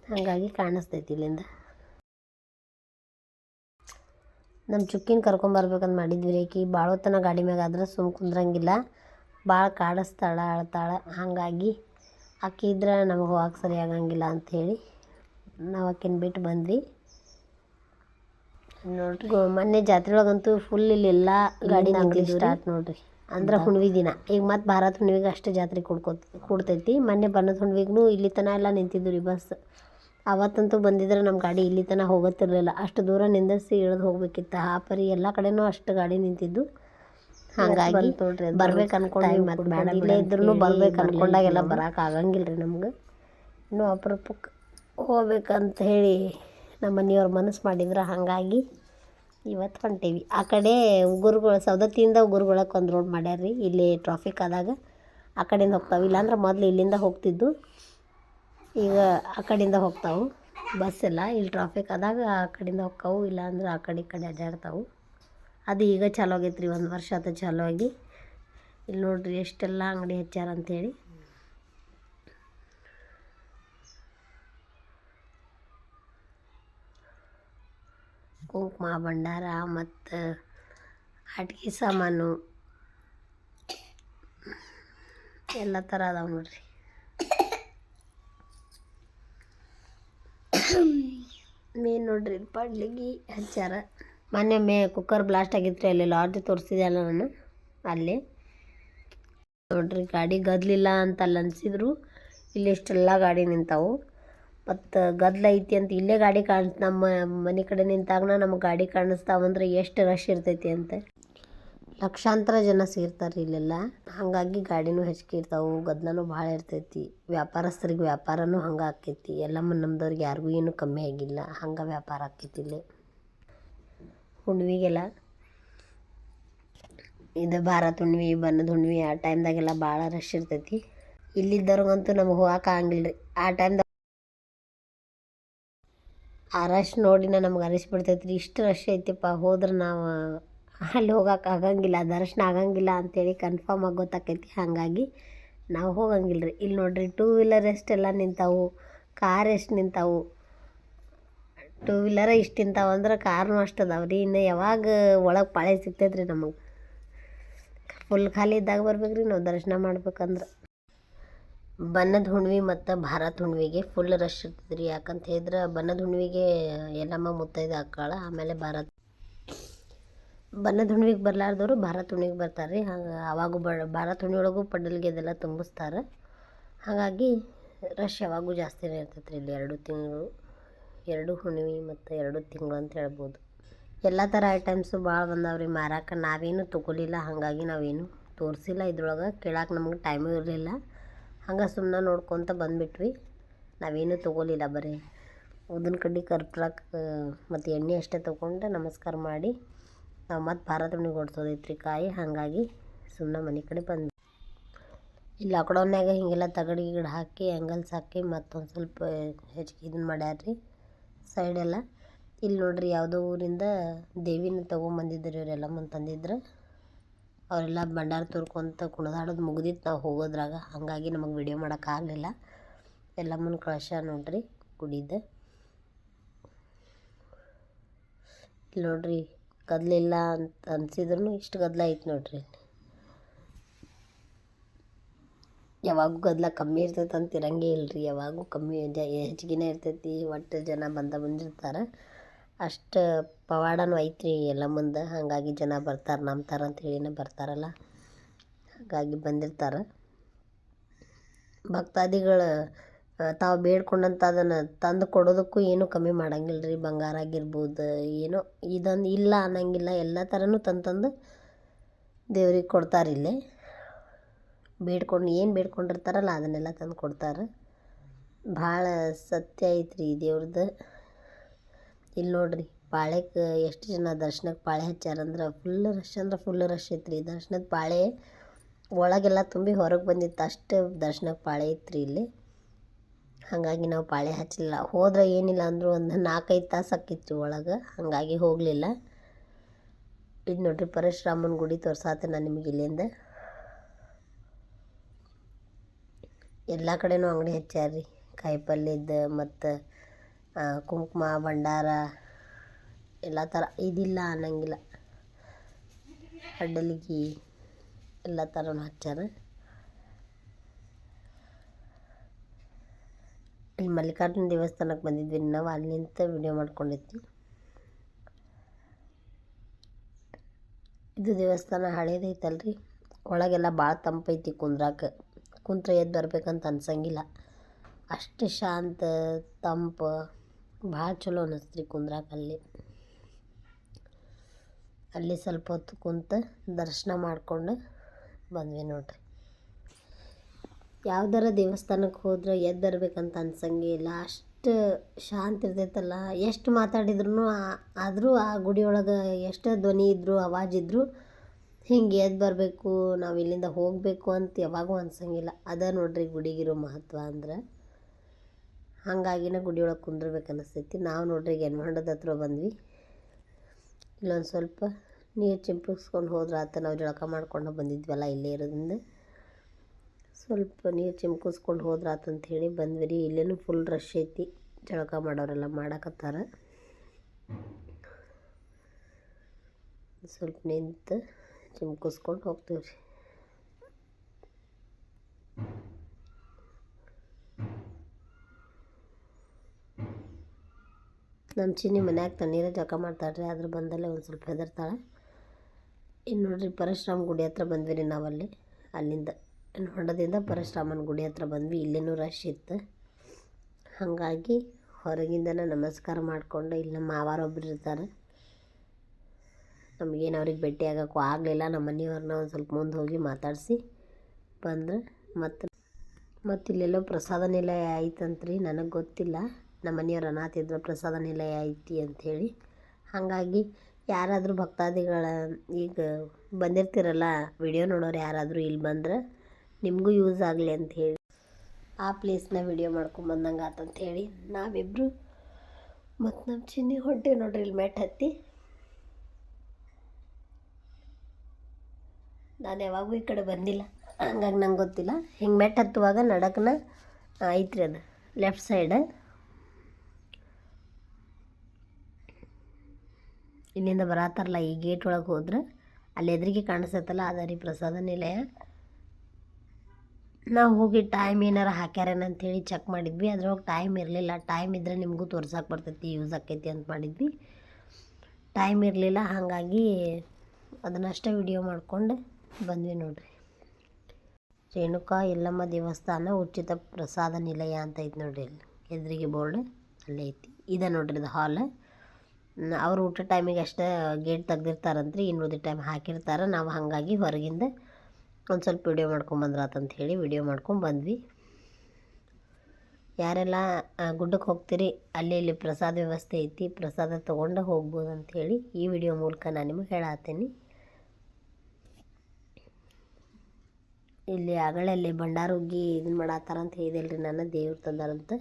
ಹಾಗಾಗಿ ಕಾಣಿಸ್ತೈತಿ ಇಲ್ಲಿಂದ. ನಮ್ಮ ಚುಕ್ಕಿನ ಕರ್ಕೊಂಬರ್ಬೇಕಂತ ಮಾಡಿದ್ವಿ ರೀ ಆಕೆ. ಭಾಳ ಹೊತ್ತನ ಗಾಡಿ ಮ್ಯಾಗ ಆದ್ರೆ ಸುಮ್ ಕುಂದ್ರಂಗಿಲ್ಲ. ಭಾಳ ಕಾಡಿಸ್ತಾಳ ಅಳ್ತಾಳೆ. ಹಾಗಾಗಿ ಆಕಿ ಇದ್ರೆ ನಮಗೆ ಹೋಗಕ್ಕೆ ಸರಿ ಆಗಂಗಿಲ್ಲ ಅಂಥೇಳಿ ನಾವು ಆಕಿನ ಬಿಟ್ಟು ಬಂದ್ವಿ. ನೋಡ್ರಿ. ಮೊನ್ನೆ ಜಾತ್ರೆ ಒಳಗಂತೂ ಫುಲ್ ಇಲ್ಲಿ ಎಲ್ಲ ಗಾಡಿ ಸ್ಟಾರ್ಟ್ ನೋಡ್ರಿ. ಅಂದ್ರೆ ಹುಣ್ವಿ ದಿನ. ಈಗ ಮತ್ತೆ ಭಾರತ ಹುಣ್ವಿಗೆ ಅಷ್ಟೇ ಜಾತ್ರೆ ಕೊಡ್ಕೋತ ಕೊಡ್ತೈತಿ. ಮೊನ್ನೆ ಬನ್ನದ ಹುಣ್ವಿಗೂ ಇಲ್ಲಿ ತನಕ ಎಲ್ಲ ನಿಂತಿದ್ದು ರೀ ಬಸ್. ಅವತ್ತಂತೂ ಬಂದಿದ್ರೆ ನಮ್ಮ ಗಾಡಿ ಇಲ್ಲಿ ತನಕ ಹೋಗತ್ತಿರಲಿಲ್ಲ. ಅಷ್ಟು ದೂರ ನಿಂದಿಸಿ ಇಳಿದು ಹೋಗ್ಬೇಕಿತ್ತು. ಆ ಪರಿ ಎಲ್ಲ ಕಡೆನೂ ಅಷ್ಟು ಗಾಡಿ ನಿಂತಿದ್ದು. ಹಾಗಾಗಿ ಬರ್ಬೇಕು ಅನ್ಕೊಂಡ್ವಿ ಮತ್ತೆ ಬೇಡ ಇಲ್ಲೇ ಇದ್ರೂ ಬರ್ಬೇಕು ಅನ್ಕೊಂಡಾಗೆಲ್ಲ ಬರಕ್ಕೆ ಆಗಂಗಿಲ್ಲ ರೀ ನಮ್ಗೆ. ಇನ್ನೂ ಅಪರೂಪಕ್ಕೆ ಹೋಗ್ಬೇಕಂತ ಹೇಳಿ ನಮ್ಮ ಮನೆಯವ್ರು ಮನಸ್ಸು ಮಾಡಿದ್ರೆ ಹಾಗಾಗಿ ಇವತ್ತು ಹೊಂಟೀವಿ. ಆ ಕಡೆ ಉಗುರುಗಳು ಸೌದತ್ತಿಯಿಂದ ಉಗುರುಗಳಕ್ಕೆ ಒಂದು ರೋಡ್ ಮಾಡ್ಯಾರ ರೀ ಇಲ್ಲಿ ಟ್ರಾಫಿಕ್ ಆದಾಗ ಆ ಕಡೆಯಿಂದ ಹೋಗ್ತಾವೆ. ಇಲ್ಲಾಂದ್ರೆ ಮೊದಲು ಇಲ್ಲಿಂದ ಹೋಗ್ತಿದ್ದು. ಈಗ ಆ ಕಡೆಯಿಂದ ಹೋಗ್ತಾವೆ. ಬಸ್ ಎಲ್ಲ, ಇಲ್ಲಿ ಟ್ರಾಫಿಕ್ ಆದಾಗ ಆ ಕಡೆಯಿಂದ ಇಲ್ಲ ಇಲ್ಲಾಂದ್ರೆ ಆ ಕಡೆ ಈ ಕಡೆ ಅಡ್ಡಾಡ್ತಾವೆ. ಅದು ಈಗ ಚಾಲು ರೀ, ಒಂದು ವರ್ಷ ಆತು ಚಾಲು ಆಗಿ. ಇಲ್ಲಿ ನೋಡ್ರಿ ಎಷ್ಟೆಲ್ಲ ಅಂಗಡಿ ಹಚ್ಚಾರ ಅಂಥೇಳಿ ಕುಂಕುಮ, ಭಂಡಾರ ಮತ್ತು ಆಟಿಕೆ ಸಾಮಾನು. ಎಲ್ಲ ಥರ ಅದಾವೆ ನೋಡ್ರಿ. ಮೇನ್ ನೋಡ್ರಿ ಪಡ್ಲಿಗಿ ಹಚ್ಚಾರ ಮೊನ್ನೆ ಮೇ ಕುಕ್ಕರ್ ಬ್ಲಾಸ್ಟ್ ಆಗಿತ್ತು ಅಲ್ಲಿ ಲಾಡ್ಜ್ ತೋರಿಸಿದೆ ಅಲ್ಲ ನಾನು, ಅಲ್ಲಿ. ನೋಡ್ರಿ ಗಾಡಿ ಗದ್ಲಿಲ್ಲ ಅಂತ ಅಲ್ಲಿ ಅನ್ಸಿದ್ರು, ಇಲ್ಲಿ ಇಷ್ಟೆಲ್ಲ ಗಾಡಿ ನಿಂತಾವು. ಮತ್ತು ಗದ್ಲ ಐತಿ ಅಂತ ಇಲ್ಲೇ ಗಾಡಿ ಕಾಣಿಸ್ ನಮ್ಮ ಮನೆ ಕಡೆ ನಿಂತಾಗ ನಮಗೆ ಗಾಡಿ ಕಾಣಿಸ್ತಾವಂದ್ರೆ ಎಷ್ಟು ರಶ್ ಇರ್ತೈತಿ ಅಂತ. ಲಕ್ಷಾಂತರ ಜನ ಸೇರ್ತಾರೆ ಇಲ್ಲೆಲ್ಲ. ಹಾಗಾಗಿ ಗಾಡಿನೂ ಹೆಚ್ಚಿಗೆ ಇರ್ತಾವೆ ಗದ್ದಲನೂ ಭಾಳ ಇರ್ತೈತಿ. ವ್ಯಾಪಾರಸ್ಥರಿಗೆ ವ್ಯಾಪಾರನೂ ಹಂಗೆ ಆಕೈತಿ ಎಲ್ಲ ನಮ್ದವ್ರಿಗೆ ಯಾರಿಗೂ ಏನೂ ಕಮ್ಮಿ ಆಗಿಲ್ಲ. ಹಂಗೆ ವ್ಯಾಪಾರ ಆಕೈತಿ ಇಲ್ಲಿ. ಹುಣ್ವಿಗೆಲ್ಲ. ಇದು ಭಾರತ ಹುಣ್ವಿ ಬನ್ನದ ಹುಣ್ವಿ, ಆ ಟೈಮ್ದಾಗೆಲ್ಲ ಭಾಳ ರಶ್ ಇರ್ತೈತಿ. ಇಲ್ಲಿದ್ದವ್ರಿಗಂತೂ ನಮಗೆ ಹೋಗಕ್ಕೆ ಆಗಂಗಿಲ್ಲ ರೀ ಆ ಟೈಮ್ದಾಗ ಆ ರಶ್ ನೋಡಿನ ನಮ್ಗೆ ಅನಿಸ್ಬಿಡ್ತೈತೆ ರೀ ಇಷ್ಟು ರಶ್ ಐತಿಪ್ಪ. ಹೋದ್ರೆ ನಾವು ಅಲ್ಲಿ ಹೋಗಕ್ಕೆ ಆಗಂಗಿಲ್ಲ, ದರ್ಶನ ಆಗಂಗಿಲ್ಲ ಅಂತೇಳಿ ಕನ್ಫರ್ಮ್ ಆಗಿ ಗೊತ್ತಾಕೈತಿ. ಹಾಗಾಗಿ ನಾವು ಹೋಗಂಗಿಲ್ಲ ರೀ ಇಲ್ಲಿ ನೋಡ್ರಿ ಟೂ ವೀಲರ್ ಎಷ್ಟೆಲ್ಲ ನಿಂತಾವು ಕಾರ್ ಎಷ್ಟು ನಿಂತಾವು. ಟೂ ವೀಲರ ಇಷ್ಟು ನಿಂತಾವು ಅಂದ್ರೆ ಕಾರ್ನು ಅಷ್ಟು ಅದಾವೆ ರೀ. ಇನ್ನು ಯಾವಾಗ ಒಳಗೆ ಪಾಳೆ ಸಿಗ್ತೈತೆ ರೀ ನಮಗೆ. ಫುಲ್ ಖಾಲಿ ಇದ್ದಾಗ ಬರ್ಬೇಕು ರೀ ನಾವು ದರ್ಶನ ಮಾಡ್ಬೇಕಂದ್ರೆ. ಬನ್ನದ ಹುಣ್ವಿ ಮತ್ತು ಭಾರತ್ ಹುಣ್ವಿಗೆ ಫುಲ್ ರಶ್ ಇರ್ತದೆ ಯಾಕಂತ ಹೇಳಿದ್ರೆ ಬನ್ನದ ಹುಣ್ವಿಗೆ ಎಲ್ಲಮ್ಮ ಮುತ್ತೈದು ಹಾಕಾಳ ಆಮೇಲೆ ಭಾರತ. ಬನ್ನದ ಹುಣ್ಣಿಗೆ ಬರ್ಲಾರ್ದವರು ಭಾರತ ಹುಣ್ಣಿಗೆ ಬರ್ತಾರೆ. ರೀ ಹಂಗೆ ಅವಾಗೂ ಬ ಭಾರತ ಹುಣ್ವಿ ಒಳಗೂ ಪಡ್ಡಲ್ಗೆ ಅದೆಲ್ಲ ತುಂಬಿಸ್ತಾರೆ. ಹಾಗಾಗಿ ರಶ್ ಯಾವಾಗೂ ಜಾಸ್ತಿನೇ ಇರ್ತೈತೆ ರೀ ಇಲ್ಲಿ ಎರಡು ತಿಂಗಳು, ಎರಡು ಹುಣ್ಣಿಮೆ ಮತ್ತು ಎರಡು ತಿಂಗಳು ಅಂತ ಹೇಳ್ಬೋದು. ಎಲ್ಲ ಥರ ಐಟಮ್ಸು ಭಾಳ ಬಂದಾವೆ ರೀ ಮಾರಾಕ ನಾವೇನು ತೊಗೊಲಿಲ್ಲ, ಹಾಗಾಗಿ ನಾವೇನು ತೋರಿಸಿಲ್ಲ ಇದ್ರೊಳಗೆ. ಕೇಳಕ್ಕೆ ನಮ್ಗೆ ಟೈಮು ಇರಲಿಲ್ಲ. ಹಂಗೆ ಸುಮ್ಮನೆ ನೋಡ್ಕೊತ ಬಂದುಬಿಟ್ವಿ. ನಾವೇನು ತೊಗೊಲಿಲ್ಲ ಬರೀ. ಉದ್ದಿನ ಕಡ್ಡಿ ಕರ್ಪೂರಕ್ಕೆ ಮತ್ತು ಎಣ್ಣೆ ಅಷ್ಟೇ ತೊಗೊಂಡು ನಮಸ್ಕಾರ ಮಾಡಿ ನಾವು ಮತ್ತು ಭಾರತ ಹುಣ್ಣಿಗೆ ಹೊಡ್ಸೋದೈತೆ ರೀ ಕಾಯಿ. ಹಾಗಾಗಿ ಸುಮ್ಮನೆ ಮನೆ ಕಡೆ ಬಂದ್ವಿ. ಈ ಲಾಕ್ಡೌನ್ಯಾಗ ಹೀಗೆಲ್ಲ ತಗಡಿ ಗಿಡ ಹಾಕಿ ಆ್ಯಂಗಲ್ಸ್ ಹಾಕಿ ಮತ್ತೊಂದು ಸ್ವಲ್ಪ ಹೆಚ್ಚಿಗೆ ಇದನ್ನ ಮಾಡ್ಯಾರ್ರಿ ಸೈಡೆಲ್ಲ ಇಲ್ಲಿ ನೋಡ್ರಿ ಯಾವುದೋ ಊರಿಂದ ದೇವಿನ ತೊಗೊಂಬಂದಿದ್ರು ಇವರೆಲ್ಲ ಮುಂದೆ ತಂದಿದ್ರು. ಅವರೆಲ್ಲ ಭಂಡಾರ ತೋರ್ಕೊಂತ ಕುಣಿದಾಡೋದು ಮುಗಿದಿತ್ತು ನಾವು ಹೋಗೋದ್ರಾಗ. ಹಾಗಾಗಿ ನಮಗೆ ವಿಡಿಯೋ ಮಾಡೋಕ್ಕಾಗಲಿಲ್ಲ ಎಲ್ಲ ಮುಂದೆ ಕಳಶ ನೋಡ್ರಿ ಗುಡಿದ. ಇಲ್ಲಿ ನೋಡ್ರಿ ಗದ್ಲಿಲ್ಲ ಅಂತ ಅನ್ಸಿದ್ರು ಇಷ್ಟು ಗದ್ದಲ ಐತೆ ನೋಡ್ರಿ ಯಾವಾಗೂ ಗದ್ದಲ ಕಮ್ಮಿ ಇರ್ತೈತೆ ಅಂತ ಇರಂಗೇ ಇಲ್ರಿ. ಯಾವಾಗೂ ಕಮ್ಮಿ ಜ ಹೆಚ್ಚಿಗೆನೇ ಇರ್ತೈತಿ. ಒಟ್ಟು ಜನ ಬಂದ ಬಂದಿರ್ತಾರೆ ಅಷ್ಟು ಪವಾಡನೂ ಐತ್ರಿ ಎಲ್ಲ ಮುಂದೆ. ಹಾಗಾಗಿ ಜನ ಬರ್ತಾರೆ ನಂಬ್ತಾರೆ ಅಂತೇಳಿನೇ ಬರ್ತಾರಲ್ಲ. ಹಾಗಾಗಿ ಬಂದಿರ್ತಾರೆ. ಭಕ್ತಾದಿಗಳು ತಾವು ಬೇಡ್ಕೊಂಡಂತ ಅದನ್ನು ತಂದು ಕೊಡೋದಕ್ಕೂ ಏನೂ ಕಮ್ಮಿ ಮಾಡಂಗಿಲ್ಲ ರೀ ಬಂಗಾರ ಆಗಿರ್ಬೋದು, ಏನೋ ಇದೊಂದು ಇಲ್ಲ ಅನ್ನಂಗಿಲ್ಲ. ಎಲ್ಲ ಥರನೂ ತಂದು ತಂದು ದೇವ್ರಿಗೆ ಕೊಡ್ತಾರೆ ಇಲ್ಲಿ. ಬೇಡ್ಕೊಂಡು, ಏನು ಬೇಡ್ಕೊಂಡಿರ್ತಾರಲ್ಲ ಅದನ್ನೆಲ್ಲ ತಂದು ಕೊಡ್ತಾರೆ. ಭಾಳ ಸತ್ಯ ಐತ್ರಿ ದೇವ್ರದ್ದು ಇಲ್ಲಿ ನೋಡ್ರಿ ಪಾಳೆಕ್ಕೆ ಎಷ್ಟು ಜನ ದರ್ಶನಕ್ಕೆ ಪಾಳೆ ಹಚ್ಚಾರಂದ್ರೆ ಫುಲ್ ರಶ್ ಅಂದ್ರೆ ಫುಲ್ ರಶ್ ಐತ್ರಿ. ದರ್ಶನದ ಪಾಳೆ ಒಳಗೆಲ್ಲ ತುಂಬಿ ಹೊರಗೆ ಬಂದಿತ್ತು. ಅಷ್ಟು ದರ್ಶನಕ್ಕೆ ಪಾಳೆ ಐತ್ರಿ ಇಲ್ಲಿ. ಹಾಗಾಗಿ ನಾವು ಪಾಳೆ ಹಚ್ಚಲಿಲ್ಲ. ಹೋದ್ರೆ ಏನಿಲ್ಲ ಅಂದರೂ ಒಂದು ನಾಲ್ಕೈದು ತಾಸು ಆಕಿತ್ತು ಒಳಗೆ. ಹಾಗಾಗಿ ಹೋಗಲಿಲ್ಲ. ಇದು ನೋಡ್ರಿ ಪರಶುರಾಮನ ಗುಡಿ ತೋರ್ಸಾತೆ ನಾನು ನಿಮಗೆ ಇಲ್ಲಿಂದ. ಎಲ್ಲ ಕಡೆನೂ ಅಂಗಡಿ ಹಚ್ಚಾರ್ರಿ ಕಾಯಿ ಪಲ್ಯದ ಮತ್ತು ಕುಂಕುಮ, ಭಂಡಾರ, ಎಲ್ಲ ಥರ ಇದಿಲ್ಲ ಅನ್ನಂಗಿಲ್ಲ. ಅಡ್ಡಲಿಗಿ ಎಲ್ಲ ಥರನೂ ಹಚ್ಚಾರ ಇಲ್ಲಿ ಮಲ್ಲಿಕಾರ್ಜುನ ದೇವಸ್ಥಾನಕ್ಕೆ ಬಂದಿದ್ವಿ. ನಾವು ಅಲ್ಲಿಂದ ವಿಡಿಯೋ ಮಾಡ್ಕೊಂಡಿದ್ವಿ. ಇದು ದೇವಸ್ಥಾನ ಹಳೇದೈತಲ್ರಿ. ಒಳಗೆಲ್ಲ ಭಾಳ ತಂಪೈತಿ ಕುಂದ್ರಾಕ. ಕುಂತ್ರೆ ಎದ್ದು ಬರ್ಬೇಕಂತ ಅನ್ಸಂಗಿಲ್ಲ. ಅಷ್ಟು ಶಾಂತ, ತಂಪು ಭಾಳ ಚಲೋ ಅನ್ನಿಸ್ತ್ರಿ ಕುಂದ್ರಾಕಲ್ಲಿ ಅಲ್ಲಿ ಸ್ವಲ್ಪ ಹೊತ್ತು ಕುಂತು ದರ್ಶನ ಮಾಡಿಕೊಂಡು ಬಂದ್ವಿ ನೋಡ್ರಿ. ಯಾವ್ದಾರ ದೇವಸ್ಥಾನಕ್ಕೆ ಹೋದ್ರೆ ಎದ್ದರ್ಬೇಕಂತ ಅನ್ಸಂಗೆ ಇಲ್ಲ. ಅಷ್ಟು ಶಾಂತಿ ಇರ್ತೈತಲ್ಲ. ಎಷ್ಟು ಮಾತಾಡಿದ್ರು ಆದರೂ ಆ ಗುಡಿಯೊಳಗೆ ಎಷ್ಟು ಧ್ವನಿ ಇದ್ದರೂ ಆವಾಜ್ ಇದ್ದರೂ ಹಿಂಗೆ ಎದ್ದು ಬರಬೇಕು, ನಾವು ಇಲ್ಲಿಂದ ಹೋಗಬೇಕು ಅಂತ ಯಾವಾಗೂ ಅನ್ಸಂಗಿಲ್ಲ ಅದ ನೋಡ್ರಿ ಗುಡಿಗಿರೋ ಮಹತ್ವ ಅಂದ್ರೆ ಹಾಗಾಗಿನ ಗುಡಿಯೊಳಗೆ ಕುಂದ್ರಬೇಕು ಅನಿಸ್ತೈತಿ ನಾವು ನೋಡ್ರಿ ಗೆನ್ಮಂಡದ ಹತ್ರ ಬಂದ್ವಿ. ಇಲ್ಲೊಂದು ಸ್ವಲ್ಪ ನೀರು ಚಿಂಪಿಸ್ಕೊಂಡು ಹೋದ್ರೆ ಆತ ನಾವು ಜಳಕ ಮಾಡ್ಕೊಂಡು ಬಂದಿದ್ವಲ್ಲ ಇಲ್ಲೇ ಇರೋದ್ರಿಂದ. ಸ್ವಲ್ಪ ನೀರು ಚಿಮ್ಕಿಸ್ಕೊಂಡು ಹೋದ್ರೆ ಅಂತ ಹೇಳಿ ಬಂದ್ವಿ ರೀ. ಇಲ್ಲೇನು ಫುಲ್ ರಶ್ ಐತಿ. ಜಳಕ ಮಾಡೋರೆಲ್ಲ ಮಾಡಕತ್ತಾರ. ಸ್ವಲ್ಪ ನಿಂತು ಚಿಮ್ಕಿಸ್ಕೊಂಡು ಹೋಗ್ತೀವಿ ರೀ. ನಮ್ಮ ಚಿನ್ನಿ ಮನ್ಯಾಗ ತಣ್ಣೀರ ಜಳಕ ಮಾಡ್ತಾಳ್ರಿ ಅದ್ರ ಬಂದಲ್ಲೇ ಒಂದು ಸ್ವಲ್ಪ ಹೆದರ್ತಾಳೆ. ಇನ್ನು ನೋಡ್ರಿ ಪರಶುರಾಮ ಗುಡಿ ಹತ್ರ ಬಂದ್ವಿ ರೀ ನಾವಲ್ಲಿ. ಅಲ್ಲಿಂದ. ಹೊಂಡದಿಂದ ಪರಶುರಾಮನ ಗುಡಿ ಹತ್ರ ಬಂದ್ವಿ. ಇಲ್ಲೇನೂ ರಶ್ ಇತ್ತು. ಹಾಗಾಗಿ ಹೊರಗಿಂದನೇ ನಮಸ್ಕಾರ ಮಾಡಿಕೊಂಡು ಇಲ್ಲಿ ನಮ್ಮ ಮಾವಾರೊಬ್ರು ಇರ್ತಾರೆ. ನಮಗೇನು ಅವ್ರಿಗೆ ಭೇಟಿ ಆಗೋಕ್ಕೂ ಆಗಲಿಲ್ಲ. ನಮ್ಮ ಮನೆಯವ್ರನ್ನ ಒಂದು ಸ್ವಲ್ಪ ಮುಂದೆ ಹೋಗಿ ಮಾತಾಡಿಸಿ ಬಂದ್ರೆ. ಮತ್ತು ಮತ್ತು ಇಲ್ಲೆಲ್ಲೋ ಪ್ರಸಾದ ನಿಲಯ ಐತಂತ್ರಿ ನನಗೆ ಗೊತ್ತಿಲ್ಲ. ನಮ್ಮ ಮನೆಯವ್ರು ಅನಾಥಿದ್ರು ಪ್ರಸಾದ ನಿಲಯ ಐತಿ ಅಂಥೇಳಿ ಹಾಗಾಗಿ ಯಾರಾದರೂ ಭಕ್ತಾದಿಗಳ ಈಗ ಬಂದಿರ್ತೀರಲ್ಲ, ವಿಡಿಯೋ ನೋಡೋರು ಯಾರಾದರೂ ಇಲ್ಲಿ ಬಂದ್ರೆ ನಿಮಗೂ ಯೂಸ್ ಆಗಲಿ ಅಂಥೇಳಿ ಆ ಪ್ಲೇಸ್ನ ವಿಡಿಯೋ ಮಾಡ್ಕೊಂಬಂದಂಗೆ ಆತಂತ ಹೇಳಿ ನಾವಿಬ್ಬರು ಮತ್ತು ನಮ್ಮ ಚಿನ್ನಿ ಹೊಟ್ಟೆ ನೋಡ್ರಿ ಇಲ್ಲಿ ಮೆಟ್ ಹತ್ತಿ. ನಾನು ಯಾವಾಗೂ ಈ ಕಡೆ ಬಂದಿಲ್ಲ. ಹಂಗಾಗಿ ನಂಗೆ ಗೊತ್ತಿಲ್ಲ. ಹಿಂಗೆ ಮೆಟ್ ಹತ್ತುವಾಗ ನಡಕನ ಐತ್ರಿ ಅದು. Left side. ಇಲ್ಲಿಂದ ಬರಾತಾರಲ್ಲ ಈ ಗೇಟ್ ಒಳಗೆ ಹೋದ್ರೆ. ಅಲ್ಲಿ ಎದುರಿಗೆ ಕಾಣಿಸತ್ತಲ್ಲ, ಅದ ರೀ ಪ್ರಸಾದ ನಿಲಯ. ನಾವು ಹೋಗಿ ಟೈಮ್ ಏನಾರ ಹಾಕ್ಯಾರೇನ ಅಂಥೇಳಿ ಚೆಕ್ ಮಾಡಿದ್ವಿ. ಅದ್ರೊಳಗೆ ಟೈಮ್ ಇರಲಿಲ್ಲ. ಟೈಮ್ ಇದ್ದರೆ ನಿಮಗೂ ತೋರ್ಸಕ್ಕೆ ಬರ್ತೈತಿ ಯೂಸ್ ಆಕೈತಿ ಅಂತ ಮಾಡಿದ್ವಿ. ಟೈಮ್ ಇರಲಿಲ್ಲ. ಹಾಗಾಗಿ ಅದನ್ನಷ್ಟೇ ವಿಡಿಯೋ ಮಾಡ್ಕೊಂಡು ಬಂದ್ವಿ ನೋಡ್ರಿ. ರೇಣುಕಾ ಎಲ್ಲಮ್ಮ ದೇವಸ್ಥಾನ ಉಚಿತ ಪ್ರಸಾದ ನಿಲಯ ಅಂತ ಐತಿ ನೋಡ್ರಿ ಇಲ್ಲಿ ಎದುರಿಗೆ ಬೋರ್ಡ್ ಅಲ್ಲೇ ಐತಿ. ಇದೆ ನೋಡ್ರಿ ಇದು ಹಾಲ್ ಅವ್ರು ಊಟ ಟೈಮಿಗೆ ಅಷ್ಟೇ ಗೇಟ್ ತೆಗ್ದಿರ್ತಾರಂತ್ರಿ. ಇನ್ನುಳಿದ ಟೈಮ್ ಹಾಕಿರ್ತಾರೆ. ನಾವು ಹಾಗಾಗಿ ಹೊರಗಿಂದ ಒಂದು ಸ್ವಲ್ಪ ವಿಡಿಯೋ ಮಾಡ್ಕೊಂಬಂದ್ರಾತಂತ ಹೇಳಿ ವಿಡಿಯೋ ಮಾಡ್ಕೊಂಡು ಬಂದ್ವಿ. ಯಾರೆಲ್ಲ ಗುಡ್ಡಕ್ಕೆ ಹೋಗ್ತೀರಿ, ಅಲ್ಲಿ ಇಲ್ಲಿ ಪ್ರಸಾದ ವ್ಯವಸ್ಥೆ ಐತಿ, ಪ್ರಸಾದ ತೊಗೊಂಡು ಹೋಗ್ಬೋದು ಅಂಥೇಳಿ ಈ ವಿಡಿಯೋ ಮೂಲಕ ನಾನು ನಿಮಗೆ ಹೇಳತ್ತೀನಿ ಇಲ್ಲಿ ಅಗಳಲ್ಲಿ ಭಂಡಾರ ಹೋಗಿ ಇದನ್ನ ಮಾಡತ್ತಾರಂತ ಹೇಳಿದೆಲ್ರಿ ನನ್ನ ದೇವ್ರು ತಂದಾರಂತ.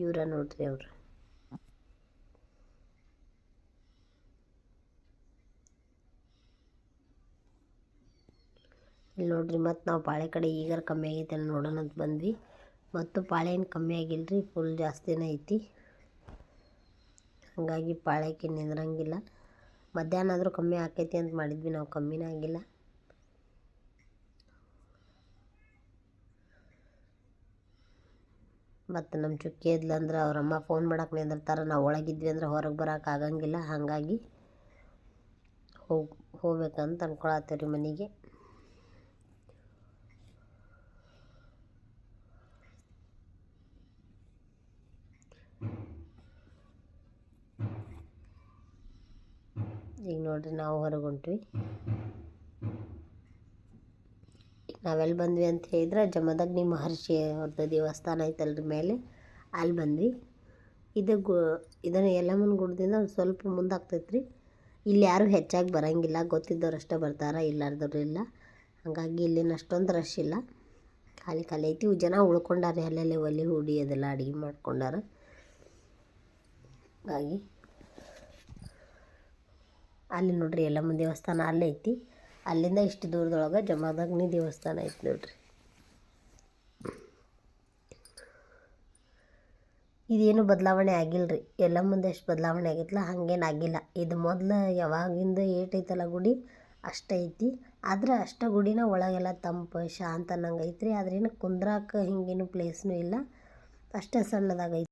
ಇವರ ನೋಡ್ರಿ ಅವ್ರು. ಇಲ್ಲಿ ನೋಡಿರಿ. ಮತ್ತು ನಾವು ಪಾಳೆ ಕಡೆ ಈಗಾರ ಕಮ್ಮಿ ಆಗೈತೆ ಅಲ್ಲಿ ನೋಡೋಣ ಅಂತ ಬಂದ್ವಿ. ಮತ್ತು ಪಾಳೆ ಏನು ಕಮ್ಮಿ ಆಗಿಲ್ಲ ಫುಲ್ ಜಾಸ್ತಿನೇ ಐತಿ. ಹಾಗಾಗಿ ಪಾಳೆಕ್ಕೆ ನಿಂದ್ರಂಗಿಲ್ಲ. ಮಧ್ಯಾಹ್ನ ಆದರೂ ಕಮ್ಮಿ ಆಕೈತಿ ಅಂತ ಮಾಡಿದ್ವಿ, ನಾವು ಕಮ್ಮಿನೇ ಆಗಿಲ್ಲ. ಮತ್ತು ನಮ್ಮ ಚುಕ್ಕಿ ಅವರ ಅಮ್ಮ ಫೋನ್ ಮಾಡಕ್ಕೆ ನಿಂದಿರ್ತಾರೆ, ನಾವು ಒಳಗಿದ್ವಿ ಅಂದ್ರೆ ಹೊರಗೆ ಬರೋಕೆ ಆಗಂಗಿಲ್ಲ. ಹಾಗಾಗಿ ಹೋಗಿ, ಹೋಗ್ಬೇಕಂತ ಅಂದ್ಕೊಳತ್ತೀವಿ ರೀ ಮನೆಗೆ. ಈಗ ನೋಡಿರಿ ನಾವು ಹೊರಗೆ ಹೊಂಟ್ವಿ. ನಾವೆಲ್ಲಿ ಬಂದ್ವಿ ಅಂತ ಹೇಳಿದ್ರೆ ಜಮದಗ್ನಿ ಮಹರ್ಷಿ ಅವ್ರದ್ದು ದೇವಸ್ಥಾನ ಐತಲ್ರಿ ಮೇಲೆ, ಅಲ್ಲಿ ಬಂದ್ವಿ. ಇದು ಗು, ಇದನ್ನು ಯಲ್ಲಮ್ಮನ ಗುಡ್ದಿಂದ ಒಂದು ಸ್ವಲ್ಪ ಮುಂದೆ ಆಗ್ತೈತೆ ರೀ ಇಲ್ಲಿ ಯಾರೂ ಹೆಚ್ಚಾಗಿ ಬರೋಂಗಿಲ್ಲ, ಗೊತ್ತಿದ್ದವ್ರು ಅಷ್ಟೇ ಬರ್ತಾರೆ, ಇಲ್ಲಾರ್ದವ್ರು ಇಲ್ಲ. ಹಾಗಾಗಿ ಇಲ್ಲಿನ ಅಷ್ಟೊಂದು ರಶ್ ಇಲ್ಲ. ಖಾಲಿ ಖಾಲಿ ಐತಿ ಜನ ಉಳ್ಕೊಂಡಾರೆ ಅಲ್ಲೆಲ್ಲೇ ಒಲೆ ಹೂಡಿ ಅದೆಲ್ಲ ಅಡುಗೆ ಮಾಡ್ಕೊಂಡಾರ. ಹಾಗಾಗಿ ಅಲ್ಲಿ ನೋಡ್ರಿ ಎಲ್ಲಮ್ಮ ದೇವಸ್ಥಾನ ಅಲ್ಲೇ ಐತಿ. ಅಲ್ಲಿಂದ ಇಷ್ಟು ದೂರದೊಳಗೆ ಜಮಾದಗ್ನಿ ದೇವಸ್ಥಾನ ಐತಿ ನೋಡ್ರಿ. ಇದೇನು ಬದಲಾವಣೆ ಆಗಿಲ್ಲ ರೀ ಎಲ್ಲ ಮುಂದೆ ಎಷ್ಟು ಬದಲಾವಣೆ ಆಗೈತಲ್ಲ ಹಂಗೇನು ಆಗಿಲ್ಲ. ಇದು ಮೊದಲು ಯಾವಾಗಿಂದ ಏಟೈತಲ್ಲ ಗುಡಿ ಅಷ್ಟೈತಿ ಆದ್ರೆ ಅಷ್ಟ ಗುಡಿನ ಒಳಗೆಲ್ಲ ತಂಪು, ಶಾಂತ ಅನ್ನಂಗೆ ಐತ್ರಿ. ಆದ್ರೇನು ಕುಂದ್ರಾಕ ಹಿಂಗೇನು ಪ್ಲೇಸ್ನೂ ಇಲ್ಲ. ಅಷ್ಟೇ ಸಣ್ಣದಾಗೈತಿ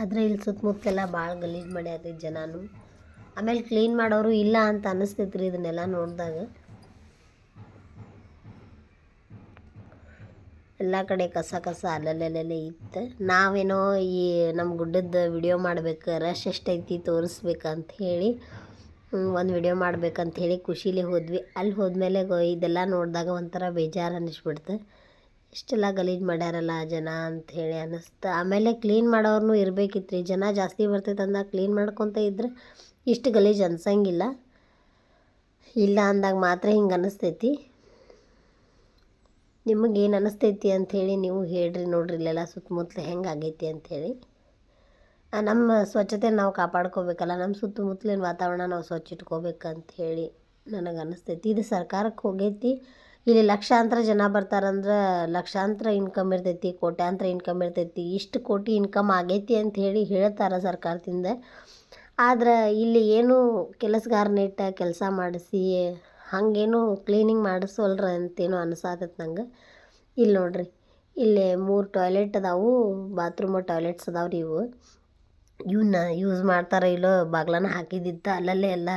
ಆದರೆ ಇಲ್ಲಿ ಸುತ್ತಮುತ್ತಲೆಲ್ಲ ಭಾಳ ಗಲೀಜು ಮಾಡ್ಯಾರ ಜನಾನು. ಆಮೇಲೆ ಕ್ಲೀನ್ ಮಾಡೋರು ಇಲ್ಲ ಅಂತ ಅನ್ನಿಸ್ತೈತೆ ರೀ ಇದನ್ನೆಲ್ಲ ನೋಡಿದಾಗ. ಎಲ್ಲ ಕಡೆ ಕಸ ಕಸ ಅಲ್ಲಲ್ಲೇ ಇತ್ತು. ನಾವೇನೋ ಈ ನಮ್ಮ ಗುಡ್ಡದ ವಿಡಿಯೋ ಮಾಡ್ಬೇಕು ರಶ್ ಎಷ್ಟೈತಿ ತೋರಿಸ್ಬೇಕಂತ ಹೇಳಿ ಒಂದು ವಿಡಿಯೋ ಮಾಡ್ಬೇಕಂತ ಹೇಳಿ ಖುಷಿಲಿ ಹೋದ್ವಿ. ಅಲ್ಲಿ ಹೋದ್ಮೇಲೆ ಇದೆಲ್ಲ ನೋಡಿದಾಗ ಒಂಥರ ಬೇಜಾರು ಅನ್ನಿಸ್ಬಿಡ್ತು. ಇಷ್ಟೆಲ್ಲ ಗಲೀಜು ಮಾಡ್ಯಾರಲ್ಲ ಜನ ಅಂತ ಹೇಳಿ ಅನ್ನಿಸ್ತು. ಆಮೇಲೆ ಕ್ಲೀನ್ ಮಾಡೋರ್ನು ಇರಬೇಕಿತ್ತು ಜನ ಜಾಸ್ತಿ ಬರ್ತೈತೆ ಅಂದಾಗ ಕ್ಲೀನ್ ಮಾಡ್ಕೊತ ಇದ್ರೆ ಇಷ್ಟು ಗಲೀಜು ಅನ್ಸಂಗಿಲ್ಲ. ಇಲ್ಲ ಅಂದಾಗ ಮಾತ್ರ ಹಿಂಗೆ ಅನ್ನಿಸ್ತೈತಿ. ನಿಮಗೇನು ಅನ್ನಿಸ್ತೈತಿ ಅಂಥೇಳಿ ನೀವು ಹೇಳ್ರಿ ನೋಡ್ರಿ. ಇಲ್ಲೆಲ್ಲ ಸುತ್ತಮುತ್ತಲು ಹೆಂಗೆ ಆಗೈತಿ ಅಂಥೇಳಿ ನಮ್ಮ ಸ್ವಚ್ಛತೆ ನಾವು ಕಾಪಾಡ್ಕೋಬೇಕಲ್ಲ. ನಮ್ಮ ಸುತ್ತಮುತ್ತಲಿನ ವಾತಾವರಣ ನಾವು ಸ್ವಚ್ಛ ಇಟ್ಕೋಬೇಕಂತ ಹೇಳಿ ನನಗೆ ಅನ್ನಿಸ್ತೈತಿ. ಇದು ಸರ್ಕಾರಕ್ಕೆ ಹೋಗೈತಿ. ಇಲ್ಲಿ ಲಕ್ಷಾಂತರ ಜನ ಬರ್ತಾರಂದ್ರೆ ಲಕ್ಷಾಂತರ ಇನ್ಕಮ್ ಇರ್ತೈತಿ, ಕೋಟ್ಯಾಂತರ ಇನ್ಕಮ್ ಇರ್ತೈತಿ, ಇಷ್ಟು ಕೋಟಿ ಇನ್ಕಮ್ ಆಗೈತಿ ಅಂತ ಹೇಳಿ ಹೇಳ್ತಾರೆ ಸರ್ಕಾರದಿಂದ. ಆದ್ರೆ ಇಲ್ಲಿ ಏನು ಕೆಲಸಗಾರನ ಇಟ್ಟ ಕೆಲಸ ಮಾಡಿಸಿ, ಹಾಗೇನು ಕ್ಲೀನಿಂಗ್ ಮಾಡಿಸೋಲ್ರ ಅಂತೇನೋ ಅನ್ಸಾತೈತೆ ನಂಗೆ. ಇಲ್ಲಿ ನೋಡ್ರಿ, ಇಲ್ಲಿ ಮೂರು ಟಾಯ್ಲೆಟ್ ಅದಾವು ಬಾತ್ರೂಮ್ ಟಾಯ್ಲೆಟ್ಸ್ ಅದಾವ್ರಿ ಇವು ಇವನ್ನ ಯೂಸ್ ಮಾಡ್ತಾರ ಇಲ್ಲೋ ಬಾಗ್ಲನ ಹಾಕಿದ್ದಿತ್ತು ಅಲ್ಲಲ್ಲೇ ಎಲ್ಲ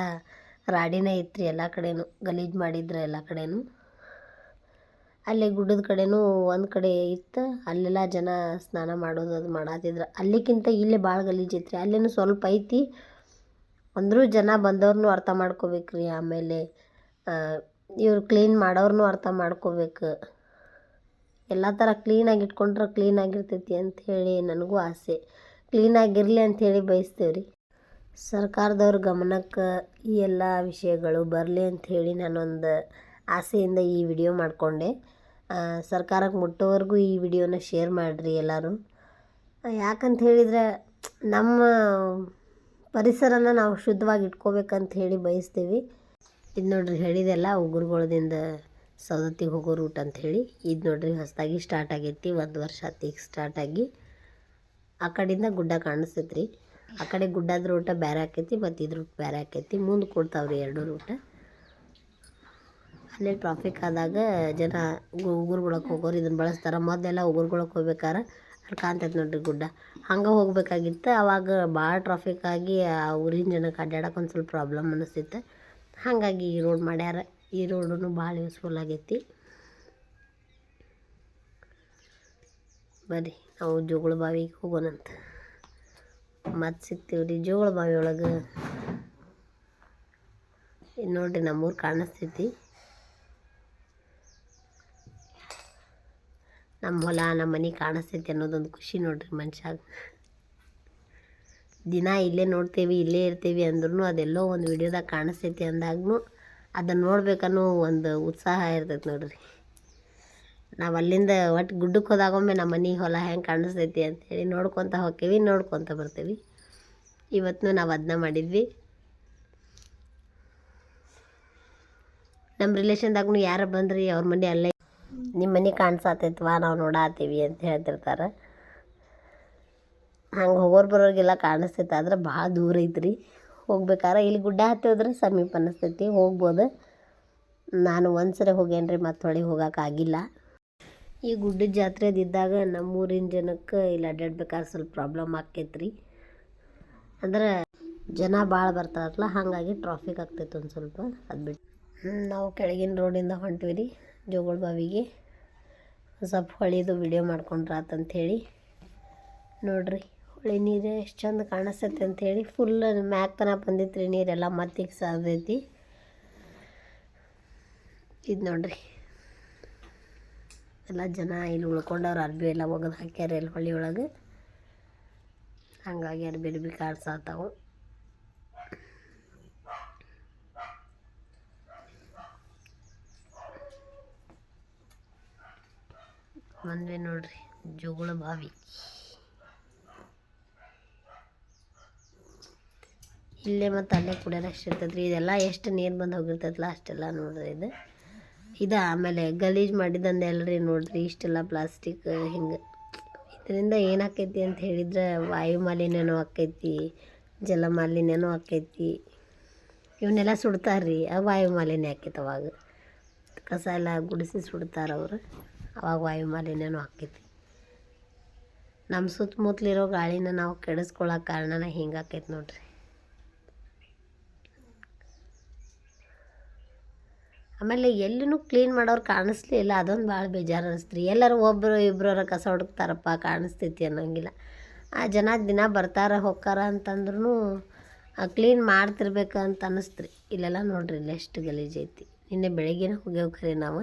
ರಾಡಿನೇ ಇತ್ತು ರೀ ಎಲ್ಲ ಕಡೆನೂ, ಗಲೀಜು ಮಾಡಿದ್ರೆ ಎಲ್ಲ ಕಡೆನೂ. ಅಲ್ಲೇ ಗುಡ್ಡದ ಕಡೆನೂ ಒಂದು ಕಡೆ ಇತ್ತು. ಅಲ್ಲೆಲ್ಲ ಜನ ಸ್ನಾನ ಮಾಡೋದು ಅದು ಮಾಡತ್ತಿದ್ರು ಅಲ್ಲಿಕ್ಕಿಂತ ಇಲ್ಲೇ ಭಾಳ ಗಲೀಜು ಐತ್ರಿ. ಅಲ್ಲೇನು ಸ್ವಲ್ಪ ಐತಿ. ಅಂದರೂ ಜನ ಬಂದವ್ರನ್ನೂ ಅರ್ಥ ಮಾಡ್ಕೋಬೇಕ್ರಿ. ಆಮೇಲೆ ಇವ್ರು ಕ್ಲೀನ್ ಮಾಡೋರ್ನೂ ಅರ್ಥ ಮಾಡ್ಕೋಬೇಕು. ಎಲ್ಲ ಥರ ಕ್ಲೀನಾಗಿ ಇಟ್ಕೊಂಡ್ರೆ ಕ್ಲೀನಾಗಿರ್ತೈತಿ ಅಂತ ಹೇಳಿ ನನಗೂ ಆಸೆ. ಕ್ಲೀನಾಗಿರಲಿ ಅಂಥೇಳಿ ಬಯಸ್ತೇವೆ ರೀ ಸರ್ಕಾರದವ್ರ ಗಮನಕ್ಕೆ ಈ ಎಲ್ಲ ವಿಷಯಗಳು ಬರಲಿ ಅಂಥೇಳಿ ನಾನೊಂದು ಆಸೆಯಿಂದ ಈ ವಿಡಿಯೋ ಮಾಡಿಕೊಂಡೆ. ಸರ್ಕಾರಕ್ಕೆ ಮುಟ್ಟೋವರೆಗೂ ಈ ವಿಡಿಯೋನ ಶೇರ್ ಮಾಡಿರಿ ಎಲ್ಲರೂ. ಯಾಕಂತ ಹೇಳಿದ್ರೆ ನಮ್ಮ ಪರಿಸರನ ನಾವು ಶುದ್ಧವಾಗಿ ಇಟ್ಕೋಬೇಕಂತ ಹೇಳಿ ಬಯಸ್ತೀವಿ. ಇದು ನೋಡ್ರಿ ಹೇಳಿದೆಲ್ಲ ಉಗುರುಗಳದಿಂದ ಸೌದತ್ತಿಗೆ ಹೋಗೋ ರೂಟ್ ಅಂತ ಹೇಳಿ. ಇದು ನೋಡ್ರಿ ಹೊಸದಾಗಿ ಸ್ಟಾರ್ಟ್ ಆಗೈತಿ, ಒಂದು ವರ್ಷ ಹತ್ತಿಗೆ ಸ್ಟಾರ್ಟ್ ಆಗಿ. ಆ ಕಡೆಯಿಂದ ಗುಡ್ಡ ಕಾಣಿಸ್ತೈತ್ರಿ. ಆ ಕಡೆ ಗುಡ್ಡದ ರೂಟ ಬೇರೆ ಆಕೈತಿ, ಮತ್ತು ಇದ್ರ ರೂಟ್ ಬೇರೆ ಆಕೈತಿ. ಮುಂದೆ ಕೊಡ್ತಾವ್ರಿ ಎರಡು ರೂಟ ಅಲ್ಲೇ ಟ್ರಾಫಿಕ್ ಆದಾಗ ಜನ ಉಗುರ್ಗೊಳಕ್ಕೆ ಹೋಗೋರು ಇದನ್ನು ಬಳಸ್ತಾರೆ. ಮೊದಲೆಲ್ಲ ಉಗುರ್ಗೊಳಕ್ಕೆ ಹೋಗ್ಬೇಕಾರೆ ಅಲ್ಲಿ ಕಾಣ್ತೈತೆ ನೋಡಿರಿ ಗುಡ್ಡ. ಹಂಗೆ ಹೋಗಬೇಕಾಗಿತ್ತು. ಅವಾಗ ಭಾಳ ಟ್ರಾಫಿಕ್ ಆಗಿ ಆ ಊರಿನ ಜನಕ್ಕೆ ಅಡ್ಡಾಡಕ್ಕೆ ಒಂದು ಸ್ವಲ್ಪ ಪ್ರಾಬ್ಲಮ್ ಅನ್ನಿಸ್ತಿತ್ತು ಹಾಗಾಗಿ ಈ ರೋಡ್ ಮಾಡ್ಯಾರ. ಈ ರೋಡೂ ಭಾಳ ಯೂಸ್ಫುಲ್ ಆಗೈತಿ. ಬರ್ರಿ, ನಾವು ಜೋಗಳ ಬಾವಿಗೆ ಹೋಗೋಣಂತ ಮತ್ತೆ ಸಿಗ್ತೀವಿ ರೀ ಜೋಗಳ ಬಾವಿ ಒಳಗೆ ನೋಡ್ರಿ ನಮ್ಮೂರು ಕಾಣಿಸ್ತೈತಿ. ನಮ್ಮ ಹೊಲ ನಮ್ಮ ಮನೆ ಕಾಣಿಸ್ತೈತಿ ಅನ್ನೋದೊಂದು ಖುಷಿ ನೋಡ್ರಿ ಮನುಷ್ಯಾಗ ದಿನ ಇಲ್ಲೇ ನೋಡ್ತೇವೆ, ಇಲ್ಲೇ ಇರ್ತೀವಿ ಅಂದ್ರೂ ಅದೆಲ್ಲೋ ಒಂದು ವಿಡಿಯೋದಾಗ ಕಾಣಿಸ್ತೈತಿ ಅಂದಾಗೂ ಅದನ್ನು ನೋಡ್ಬೇಕನ್ನೋ ಒಂದು ಉತ್ಸಾಹ ಇರ್ತೈತೆ ನೋಡ್ರಿ. ನಾವು ಅಲ್ಲಿಂದ ಒಟ್ಟು ಗುಡ್ಡಕ್ಕೆ ಹೋದಾಗೊಮ್ಮೆ ನಮ್ಮ ಮನೆ ಹೊಲ ಹೆಂಗೆ ಕಾಣಿಸ್ತೈತಿ ಅಂತೇಳಿ ನೋಡ್ಕೊತ ಹೋಗ್ತೀವಿ ನೋಡ್ಕೊತ ಬರ್ತೀವಿ. ಇವತ್ತು ನಾವು ಅದನ್ನ ಮಾಡಿದ್ವಿ. ನಮ್ಮ ರಿಲೇಷನ್ದಾಗೂ ಯಾರು ಬಂದ್ರಿ, ಅವ್ರ ಮನೆ ಅಲ್ಲೇ ನಿಮ್ಮ ಮನೆ ಕಾಣಿಸತ್ತೈತ್ವಾ ನಾವು ನೋಡಾತೀವಿ ಅಂತ ಹೇಳ್ತಿರ್ತಾರೆ. ಹಂಗೆ ಹೋಗೋರು ಬರೋರಿಗೆಲ್ಲ ಕಾಣಿಸ್ತೈತೆ, ಆದ್ರೆ ಭಾಳ ದೂರ ಐತ್ರಿ. ಹೋಗ್ಬೇಕಾದ್ರೆ ಇಲ್ಲಿ ಗುಡ್ಡ ಹತ್ತಿ ಹೋದ್ರೆ ಸಮೀಪ ಅನ್ನಿಸ್ತೈತಿ ಹೋಗ್ಬೋದು. ನಾನು ಒಂದು ಸರಿ ಹೋಗೇನ್ರಿ, ಮತ್ತೆ ಹೊಳಿ ಹೋಗೋಕ್ಕಾಗಿಲ್ಲ ಈ ಗುಡ್ಡದ ಜಾತ್ರೆದಿದ್ದಾಗ ನಮ್ಮೂರಿನ ಜನಕ್ಕೆ ಇಲ್ಲಿ ಅಡ್ಡಾಡ್ಬೇಕಾದ್ರೆ ಸ್ವಲ್ಪ ಪ್ರಾಬ್ಲಮ್ ಆಕೈತ್ರಿ ಅಂದ್ರೆ ಜನ ಭಾಳ ಬರ್ತಾರಲ್ಲ, ಹಾಗಾಗಿ ಟ್ರಾಫಿಕ್ ಆಗ್ತೈತೆ ಒಂದು ಸ್ವಲ್ಪ, ಅದು ಬಿಟ್ಟು ನಾವು ಕೆಳಗಿನ ರೋಡಿಂದ ಹೊಂಟ್ವಿ ರೀ. ಜೋಗಳ ಬಾವಿಗೆ ಸ್ವಲ್ಪ ಹೊಳಿದು ವಿಡಿಯೋ ಮಾಡ್ಕೊಂಡ್ರೆ ಹೇಳಿ ನೋಡ್ರಿ ಹೊಳೆ ನೀರು ಎಷ್ಟು ಚಂದ ಕಾಣಿಸ್ತೈತೆ ಅಂಥೇಳಿ. ಫುಲ್ ಮ್ಯಾಕ್ ತನಕ ಬಂದಿತ್ತು ರೀ ನೀರೆಲ್ಲ ಮತ್ತೀಗ ಸಾದೈತಿ ಇದು ನೋಡ್ರಿ. ಎಲ್ಲ ಜನ ಇಲ್ಲಿ ಉಳ್ಕೊಂಡವ್ರು ಅರ್ಬಿ ಎಲ್ಲ ಒಗೆದು ಹಾಕ್ಯಾರ ಇಲ್ಲಿ ಹೊಳಿ ಒಳಗೆ. ಹಂಗಾಗಿ ಅರ್ಬಿ ಅರ್ಬಿ ಕಾಡ್ಸಾತಾವು ಬಂದ್ವಿ ನೋಡ್ರಿ, ಜೋಗುಳ ಬಾವಿ. ಇಲ್ಲೇ ಮತ್ತು ಅಲ್ಲೇ ಕುಡಿಯೋರು ಅಷ್ಟು ರೀ ಇದೆಲ್ಲ ಎಷ್ಟು ನೀರು ಬಂದು ಹೋಗಿರ್ತೈತಲ್ಲ ಅಷ್ಟೆಲ್ಲ ನೋಡ್ರಿ ಇದು. ಇದು ಆಮೇಲೆ ಗಲೀಜು ಮಾಡಿದಂದು ಎಲ್ಲರಿ ನೋಡ್ರಿ, ಇಷ್ಟೆಲ್ಲ ಪ್ಲಾಸ್ಟಿಕ್ ಹಿಂಗೆ. ಇದರಿಂದ ಏನಾಕೈತಿ ಅಂತ ಹೇಳಿದ್ರೆ ವಾಯು ಮಾಲಿನ್ಯನೂ ಆಕೈತಿ, ಜಲ ಮಾಲಿನ್ಯನೂ ಆಕೈತಿ. ಇವನ್ನೆಲ್ಲ ಸುಡ್ತಾರ್ರಿ, ಆ ವಾಯು ಮಾಲಿನ್ಯ ಆಕೈತೆ ಅವಾಗ. ಕಸ ಎಲ್ಲ ಗುಡಿಸಿ ಸುಡ್ತಾರೆ ಅವರು. ಅವಾಗ ವಾಯು ಮಾಲಿನ್ಯನೂ ಆಕೈತಿ. ನಮ್ಮ ಸುತ್ತಮುತ್ತಲಿರೋ ಗಾಳಿನ ನಾವು ಕೆಡಿಸ್ಕೊಳ್ಳೋ ಕಾರಣನ ಹಿಂಗೆ ಆಕೈತಿ ನೋಡ್ರಿ. ಆಮೇಲೆ ಎಲ್ಲೂ ಕ್ಲೀನ್ ಮಾಡೋರು ಕಾಣಿಸ್ಲೇ ಇಲ್ಲ, ಅದೊಂದು ಭಾಳ ಬೇಜಾರು ಅನಿಸ್ತ್ರಿ. ಎಲ್ಲರೂ ಒಬ್ಬರು ಇಬ್ಬರವ್ರ ಕಸ ಹುಡುಕ್ತಾರಪ್ಪ ಕಾಣಿಸ್ತೈತಿ ಅನ್ನೋಂಗಿಲ್ಲ. ಆ ಜನ ದಿನ ಬರ್ತಾರೆ ಹೋಗ್ತಾರ ಅಂತಂದ್ರೂ ಕ್ಲೀನ್ ಮಾಡ್ತಿರ್ಬೇಕು ಅಂತ ಅನ್ನಿಸ್ತ್ರಿ ಇಲ್ಲೆಲ್ಲ ನೋಡ್ರಿ ಇಲ್ಲಿ ಎಷ್ಟು ಗಲೀಜೈತಿ ನಿನ್ನೆ ಬೆಳಗ್ಗೆನೇ ಹೋಗ್ಯಾವ ಖರೆ ನಾವು.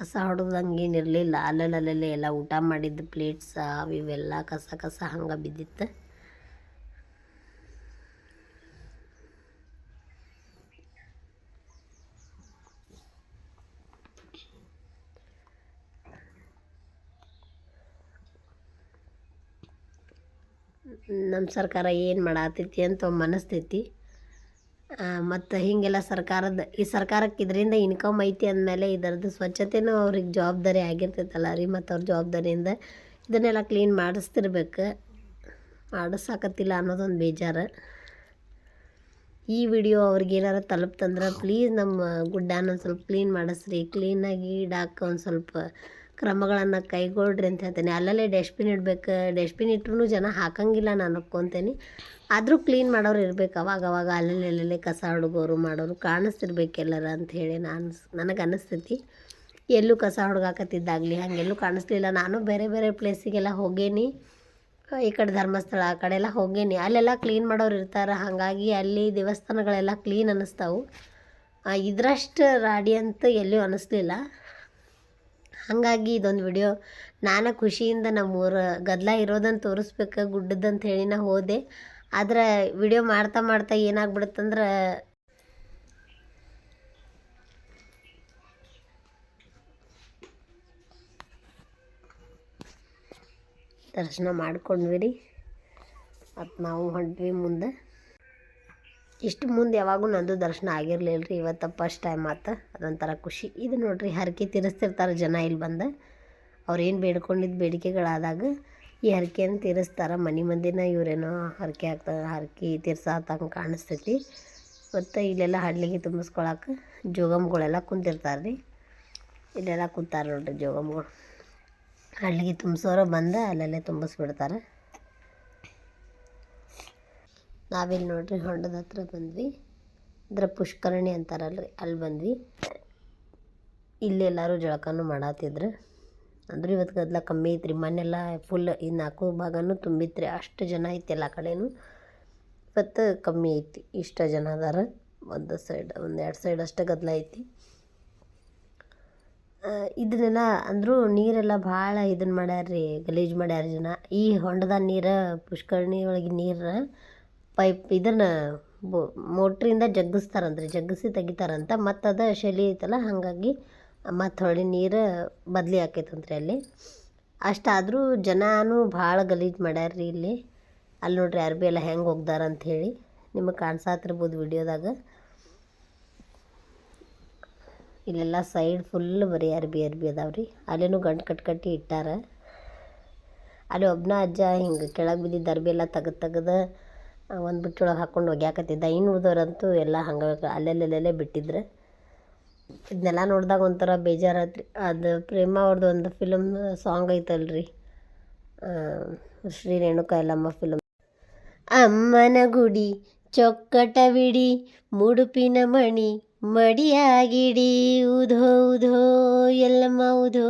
ಕಸ ಹೊಡೆದಂಗೆ ಅಲ್ಲಲ್ಲಿ ಅಲ್ಲಲ್ಲಲ್ಲೇ ಎಲ್ಲ ಊಟ ಮಾಡಿದ್ದ ಪ್ಲೇಟ್ಸ್ ಅವು ಇವೆಲ್ಲ ಕಸ ಕಸ ಹಂಗೆ ಬಿದ್ದಿತ್ತು. ನಮ್ಮ ಸರ್ಕಾರ ಏನು ಮಾಡತ್ತೈತಿ ಅಂತ ಒಮ್ಮೆ ಅನಿಸ್ತೈತಿ ಮತ್ತು ಹೀಗೆಲ್ಲ ಸರ್ಕಾರದ, ಈ ಸರ್ಕಾರಕ್ಕೆ ಇದರಿಂದ ಇನ್ಕಮ್ ಐತಿ ಅಂದಮೇಲೆ ಇದರದ್ದು ಸ್ವಚ್ಛತೆನೂ ಅವ್ರಿಗೆ ಜವಾಬ್ದಾರಿ ಆಗಿರ್ತೈತಲ್ಲ ರೀ, ಮತ್ತು ಅವ್ರ ಜವಾಬ್ದಾರಿಯಿಂದ ಇದನ್ನೆಲ್ಲ ಕ್ಲೀನ್ ಮಾಡಿಸ್ತಿರ್ಬೇಕು. ಮಾಡಿಸಾಕತ್ತಿಲ್ಲ ಅನ್ನೋದೊಂದು ಬೇಜಾರು. ಈ ವಿಡಿಯೋ ಅವ್ರಿಗೇನಾರ ತಲುಪ್ತಂದ್ರೆ ಪ್ಲೀಸ್ ನಮ್ಮ ಗುಡ್ಡನ ಸ್ವಲ್ಪ ಕ್ಲೀನ್ ಮಾಡಿಸ್ರಿ. ಕ್ಲೀನಾಗಿ ಇಡಾಕ ಒಂದು ಸ್ವಲ್ಪ ಕ್ರಮಗಳನ್ನು ಕೈಗೊಳ್ಳ್ರಿ ಅಂತ ಹೇಳ್ತೇನೆ. ಅಲ್ಲಲ್ಲೇ ಡಸ್ಟ್ಬಿನ್ ಇಡ್ಬೇಕು ಡಸ್ಟ್ಬಿನ್ ಇಟ್ರೂ ಜನ ಹಾಕಂಗಿಲ್ಲ ನಾನು ಅನ್ಕೊತೇನೆ. ಆದರೂ ಕ್ಲೀನ್ ಮಾಡೋರು ಇರ್ಬೇಕು. ಅವಾಗ ಅವಾಗ ಅಲ್ಲಲ್ಲಿ, ಅಲ್ಲಲ್ಲೇ ಕಸ ಹುಡುಗೋರು ಮಾಡೋರು ಕಾಣಿಸ್ತಿರ್ಬೇಕು ಅಂತ ಹೇಳಿ ನಾನು ನನಗೆ ಅನ್ನಿಸ್ತೈತಿ ಎಲ್ಲೂ ಕಸ ಹುಡುಗಾಕತ್ತಿದ್ದಾಗಲಿ ಹಾಗೆಲ್ಲೂ ಕಾಣಿಸ್ಲಿಲ್ಲ. ನಾನು ಬೇರೆ ಬೇರೆ ಪ್ಲೇಸಿಗೆಲ್ಲ ಹೋಗೇನಿ. ಈ ಕಡೆ ಧರ್ಮಸ್ಥಳ, ಆ ಕಡೆ ಎಲ್ಲ ಹೋಗೇನಿ. ಅಲ್ಲೆಲ್ಲ ಕ್ಲೀನ್ ಮಾಡೋರು ಇರ್ತಾರೆ. ಹಾಗಾಗಿ ಅಲ್ಲಿ ದೇವಸ್ಥಾನಗಳೆಲ್ಲ ಕ್ಲೀನ್ ಅನ್ನಿಸ್ತಾವು ಇದರಷ್ಟು ರಾಡಿ ಅಂತ ಎಲ್ಲೂ ಅನ್ನಿಸ್ಲಿಲ್ಲ ಹಾಗಾಗಿ ಇದೊಂದು ವಿಡಿಯೋ ನಾನು ಖುಷಿಯಿಂದ ನಮ್ಮೂರ ಗದ್ದಲ ಇರೋದನ್ನು ತೋರಿಸ್ಬೇಕು, ಗುಡ್ಡದಂತ ಹೇಳಿ ನಾ ಹೋದೆ. ಆದ್ರೆ ವಿಡಿಯೋ ಮಾಡ್ತಾ ಮಾಡ್ತಾ ಏನಾಗ್ಬಿಡುತ್ತಂದ್ರೆ ದರ್ಶನ ಮಾಡ್ಕೊಂಡ್ವಿ ರೀ ಮತ್ತು ನಾವು ಹೊಂಟ್ವಿ ಮುಂದೆ. ಇಷ್ಟು ಮುಂದೆ ಯಾವಾಗೂ ನಂದು ದರ್ಶನ ಆಗಿರಲಿಲ್ಲ ರೀ. ಇವತ್ತು ಫಸ್ಟ್ ಟೈಮ್ ಆತು. ಅದೊಂಥರ ಖುಷಿ. ಇದು ನೋಡಿರಿ, ಹರಕೆ ತೀರಿಸ್ತಿರ್ತಾರೆ ಜನ ಇಲ್ಲಿ ಬಂದು. ಅವ್ರೇನು ಬೇಡ್ಕೊಂಡಿದ್ದು ಬೇಡಿಕೆಗಳಾದಾಗ ಈ ಹರಕೆಯನ್ನು ತೀರಿಸ್ತಾರೆ. ಮನೆ ಮಂದಿನ ಇವರೇನೋ ಹರಕೆ ಹಾಕ್ತಾರೆ ಹರಕೆ ತೀರ್ಸಾತಂಗೆ ಕಾಣಿಸ್ತೈತಿ. ಮತ್ತು ಇಲ್ಲೆಲ್ಲ ಹಡ್ಲಿಗೆ ತುಂಬಿಸ್ಕೊಳಕ್ಕೆ ಜೋಗಮ್ಗಳೆಲ್ಲ ಕುಂತಿರ್ತಾರೆ ರೀ. ಇಲ್ಲೆಲ್ಲ ಕೂತಾರೆ ನೋಡ್ರಿ ಜೋಗಮ್ಗಳು. ಹಳ್ಳಿಗೆ ತುಂಬಿಸೋರು ಬಂದು ಅಲ್ಲಲ್ಲೇ ತುಂಬಿಸ್ಬಿಡ್ತಾರೆ. ನಾವಿಲ್ಲಿ ನೋಡ್ರಿ ಹೊಂಡದ ಹತ್ರ ಬಂದ್ವಿ. ಅಂದ್ರೆ ಪುಷ್ಕರಣಿ ಅಂತಾರಲ್ರಿ, ಅಲ್ಲಿ ಬಂದ್ವಿ. ಇಲ್ಲಿ ಎಲ್ಲರೂ ಜಳಕನೂ ಮಾಡತ್ತಿದ್ರು ಅಂದ್ರೆ ಇವತ್ತು ಗದ್ದಲ ಕಮ್ಮಿ ಐತ್ರಿ ಮನೆಲ್ಲ ಫುಲ್ ಈ ನಾಲ್ಕು ಭಾಗನೂ ತುಂಬಿತ್ರಿ, ಅಷ್ಟು ಜನ ಐತಿ ಎಲ್ಲ ಕಡೆನೂ. ಇವತ್ತು ಕಮ್ಮಿ ಐತಿ, ಇಷ್ಟ ಜನ ಅದಾರ. ಒಂದು ಸೈಡ್ ಒಂದು ಎರಡು ಸೈಡ್ ಅಷ್ಟೇ ಗದ್ದಲ ಐತಿ. ಇದನ್ನೆಲ್ಲ ಅಂದರೂ ನೀರೆಲ್ಲ ಭಾಳ ಇದನ್ನು ಮಾಡ್ಯಾರ್ರಿ, ಗಲೀಜು ಮಾಡ್ಯಾರ ಜನ. ಈ ಹೊಂಡದ ನೀರು, ಪುಷ್ಕರಣಿ ಒಳಗೆ ನೀರು ಪೈಪ್ ಇದನ್ನು ಮೋಟ್ರಿಂದ ಜಗ್ಗಿಸ್ತಾರಂತ್ರಿ, ಜಗ್ಗಿಸಿ ತೆಗಿತಾರಂತ. ಮತ್ತು ಅದು ಶೆಲಿ ಐತಲ್ಲ, ಹಾಗಾಗಿ ಮತ್ತು ಹೊಳ್ಳಿ ನೀರು ಬದಲಿ ಆಕೈತಂತ್ರಿ ಅಲ್ಲಿ. ಅಷ್ಟಾದರೂ ಜನಾನು ಭಾಳ ಗಲೀಜು ಮಾಡ್ಯಾರ್ರಿ ಇಲ್ಲಿ. ಅಲ್ಲಿ ನೋಡ್ರಿ ಅರ್ಬಿ ಎಲ್ಲ ಹೆಂಗೆ ಅಂತ ಅಂಥೇಳಿ ನಿಮಗೆ ಕಾಣ್ಸಾತಿರ್ಬೋದು ವಿಡಿಯೋದಾಗ. ಇಲ್ಲೆಲ್ಲ ಸೈಡ್ ಫುಲ್ ಬರೀ ಅರ್ಬಿ ಅರ್ಬಿ ಅದಾವ ರೀ ಅಲ್ಲೇನು ಗಂಟು ಕಟ್ ಕಟ್ಟಿ ಇಟ್ಟಾರ. ಅಲ್ಲಿ ಒಬ್ಬನ ಅಜ್ಜ ಹಿಂಗೆ ಕೆಳಗೆ ಬಿದ್ದಿದ್ದ ಅರ್ಬಿ ಎಲ್ಲ ತೆಗೆದು ತೆಗೆದು ಒಂದು ಬುಟ್ಟಿಯೊಳಗೆ ಹಾಕ್ಕೊಂಡು ಒಗ್ಯಾಕತ್ತಿದ್ದ. ಇನ್ನು ಉಳ್ದವ್ರಂತೂ ಎಲ್ಲ ಹಂಗೆ ಅಲ್ಲೆಲ್ಲೆಲ್ಲೇ ಬಿಟ್ಟಿದ್ರು. ಇದನ್ನೆಲ್ಲ ನೋಡಿದಾಗ ಒಂಥರ ಬೇಜಾರಾತ್ರಿ. ಅದು ಪ್ರೇಮ ಅವ್ರದ್ದು ಒಂದು ಫಿಲಮ್ ಸಾಂಗ್ ಐತಲ್ರಿ. ಶ್ರೀ ರೇಣುಕ ಎಲ್ಲಮ್ಮ ಫಿಲಮ್ ಅಮ್ಮನ ಗುಡಿ ಚೊಕ್ಕಟವಿಡಿ ಮುಡುಪಿನ ಮಣಿ, ಮಡಿಯಾಗಿಡಿ, ಉಧೋ ಉಧೋ ಎಲ್ಲಮ್ಮ ಉಧೋ.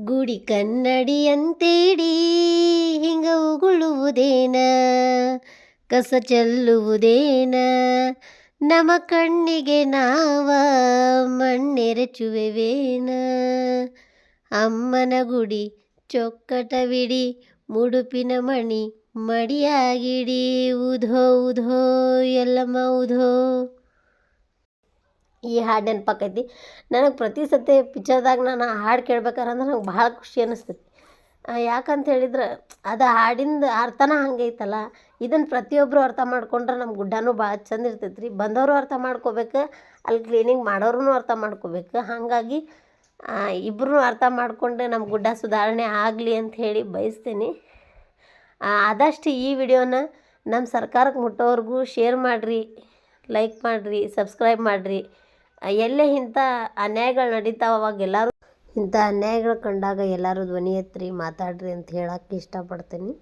ಗುಡಿ ಕನ್ನಡಿಯಂತೇಡಿ ಹಿಂಗ ಉಗುಳುವುದೇನ? ಕಸ ಚೆಲ್ಲುವುದೇನ? ನಮ್ಮ ಕಣ್ಣಿಗೆ ನಾವ ಮಣ್ಣೆರಚುವೆವೇನ? ಅಮ್ಮನ ಗುಡಿ ಚೊಕ್ಕಟವಿಡಿ, ಮುಡುಪಿನ ಮಣಿ ಮಡಿಯಾಗಿಡಿ. ಉಧೋ ಉಧೋ, ಎಲ್ಲಮ್ಮ, ಉಧೋ. ಈ ಹಾಡು ನೆನಪಾಕೈತಿ. ನನಗೆ ಪ್ರತಿ ಸತಿ ಪಿಚ್ಚರ್ದಾಗ ನಾನು ಆ ಹಾಡು ಕೇಳ್ಬೇಕಾರೆ ಅಂದ್ರೆ ನಂಗೆ ಭಾಳ ಖುಷಿ ಅನ್ನಿಸ್ತೈತಿ ಯಾಕಂತ ಹೇಳಿದ್ರೆ ಅದು ಹಾಡಿಂದ ಅರ್ಥನ ಹಂಗೆ ಐತಲ್ಲ ಇದನ್ನು ಪ್ರತಿಯೊಬ್ಬರು ಅರ್ಥ ಮಾಡ್ಕೊಂಡ್ರೆ ನಮ್ಮ ಗುಡ್ಡನೂ ಭಾಳ ಚಂದ ಇರ್ತೈತೆ ರೀ ಬಂದವರು ಅರ್ಥ ಮಾಡ್ಕೋಬೇಕು, ಅಲ್ಲಿ ಕ್ಲೀನಿಂಗ್ ಮಾಡೋರು ಅರ್ಥ ಮಾಡ್ಕೋಬೇಕು. ಹಾಗಾಗಿ ಇಬ್ಬರೂ ಅರ್ಥ ಮಾಡಿಕೊಂಡು ನಮ್ಮ ಗುಡ್ಡ ಸುಧಾರಣೆ ಆಗಲಿ ಅಂತ ಹೇಳಿ ಬಯಸ್ತೀನಿ. ಆದಷ್ಟು ಈ ವಿಡಿಯೋನ ನಮ್ಮ ಸರ್ಕಾರಕ್ಕೆ ಮುಟ್ಟೋವರೆಗೂ ಶೇರ್ ಮಾಡಿರಿ ಲೈಕ್ ಮಾಡಿರಿ ಸಬ್ಸ್ಕ್ರೈಬ್ ಮಾಡಿರಿ. ಎಲ್ಲೇ ಇಂಥ ಅನ್ಯಾಯಗಳು ನಡೀತಾವ ಅವಾಗ ಎಲ್ಲರೂ? ಇಂಥ ಅನ್ಯಾಯಗಳು ಕಂಡಾಗ ಎಲ್ಲರೂ ಧ್ವನಿ ಎತ್ತಿರಿ ಮಾತಾಡ್ರಿ ಅಂತ ಹೇಳಕ್ಕೆ ಇಷ್ಟಪಡ್ತೀನಿ.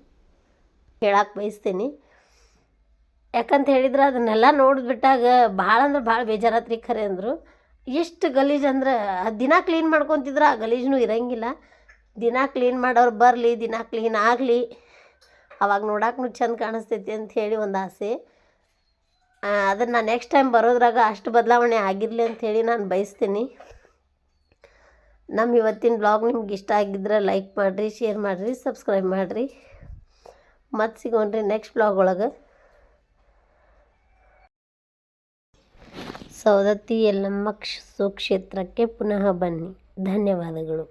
ಹೇಳಕ್ಕೆ ಬಯಸ್ತೀನಿ. ಯಾಕಂತ ಹೇಳಿದ್ರೆ ಅದನ್ನೆಲ್ಲ ನೋಡಿಬಿಟ್ಟಾಗ ಭಾಳ ಅಂದ್ರೆ ಭಾಳ ಬೇಜಾರಾತ್ರಿ ಖರೆ ಅಂದರು. ಎಷ್ಟು ಗಲೀಜು ಅಂದ್ರೆ ದಿನ ಕ್ಲೀನ್ ಮಾಡ್ಕೊತಿದ್ರೆ, ಆ ಗಲೀಜು ಇರಂಗಿಲ್ಲ. ದಿನ ಕ್ಲೀನ್ ಮಾಡೋರು ಬರಲಿ, ದಿನ ಕ್ಲೀನ್ ಆಗಲಿ. ಅವಾಗ ನೋಡಕ್ಕೂ ಚಂದ ಕಾಣಿಸ್ತೈತಿ ಅಂತ ಹೇಳಿ ಒಂದು ಆಸೆ. ಅದನ್ನು ನೆಕ್ಸ್ಟ್ ಟೈಮ್ ಬರೋದ್ರಾಗ ಅಷ್ಟು ಬದಲಾವಣೆ ಆಗಿರಲಿ ಅಂಥೇಳಿ ನಾನು ಬಯಸ್ತೀನಿ. ನಮ್ಮ ಇವತ್ತಿನ ಬ್ಲಾಗ್ ನಿಮ್ಗೆ ಇಷ್ಟ ಆಗಿದ್ರೆ ಲೈಕ್ ಮಾಡಿರಿ ಶೇರ್ ಮಾಡಿರಿ ಸಬ್ಸ್ಕ್ರೈಬ್ ಮಾಡಿರಿ. ಮತ್ತೆ ಸಿಗೋಣ್ರಿ ನೆಕ್ಸ್ಟ್ ಬ್ಲಾಗ್ ಒಳಗೆ. ಸವದತ್ತಿ ಯಲ್ಲಮ್ಮ ಕ್ಷ, ಸುಕ್ಷೇತ್ರಕ್ಕೆ ಪುನಃ ಬನ್ನಿ. ಧನ್ಯವಾದಗಳು.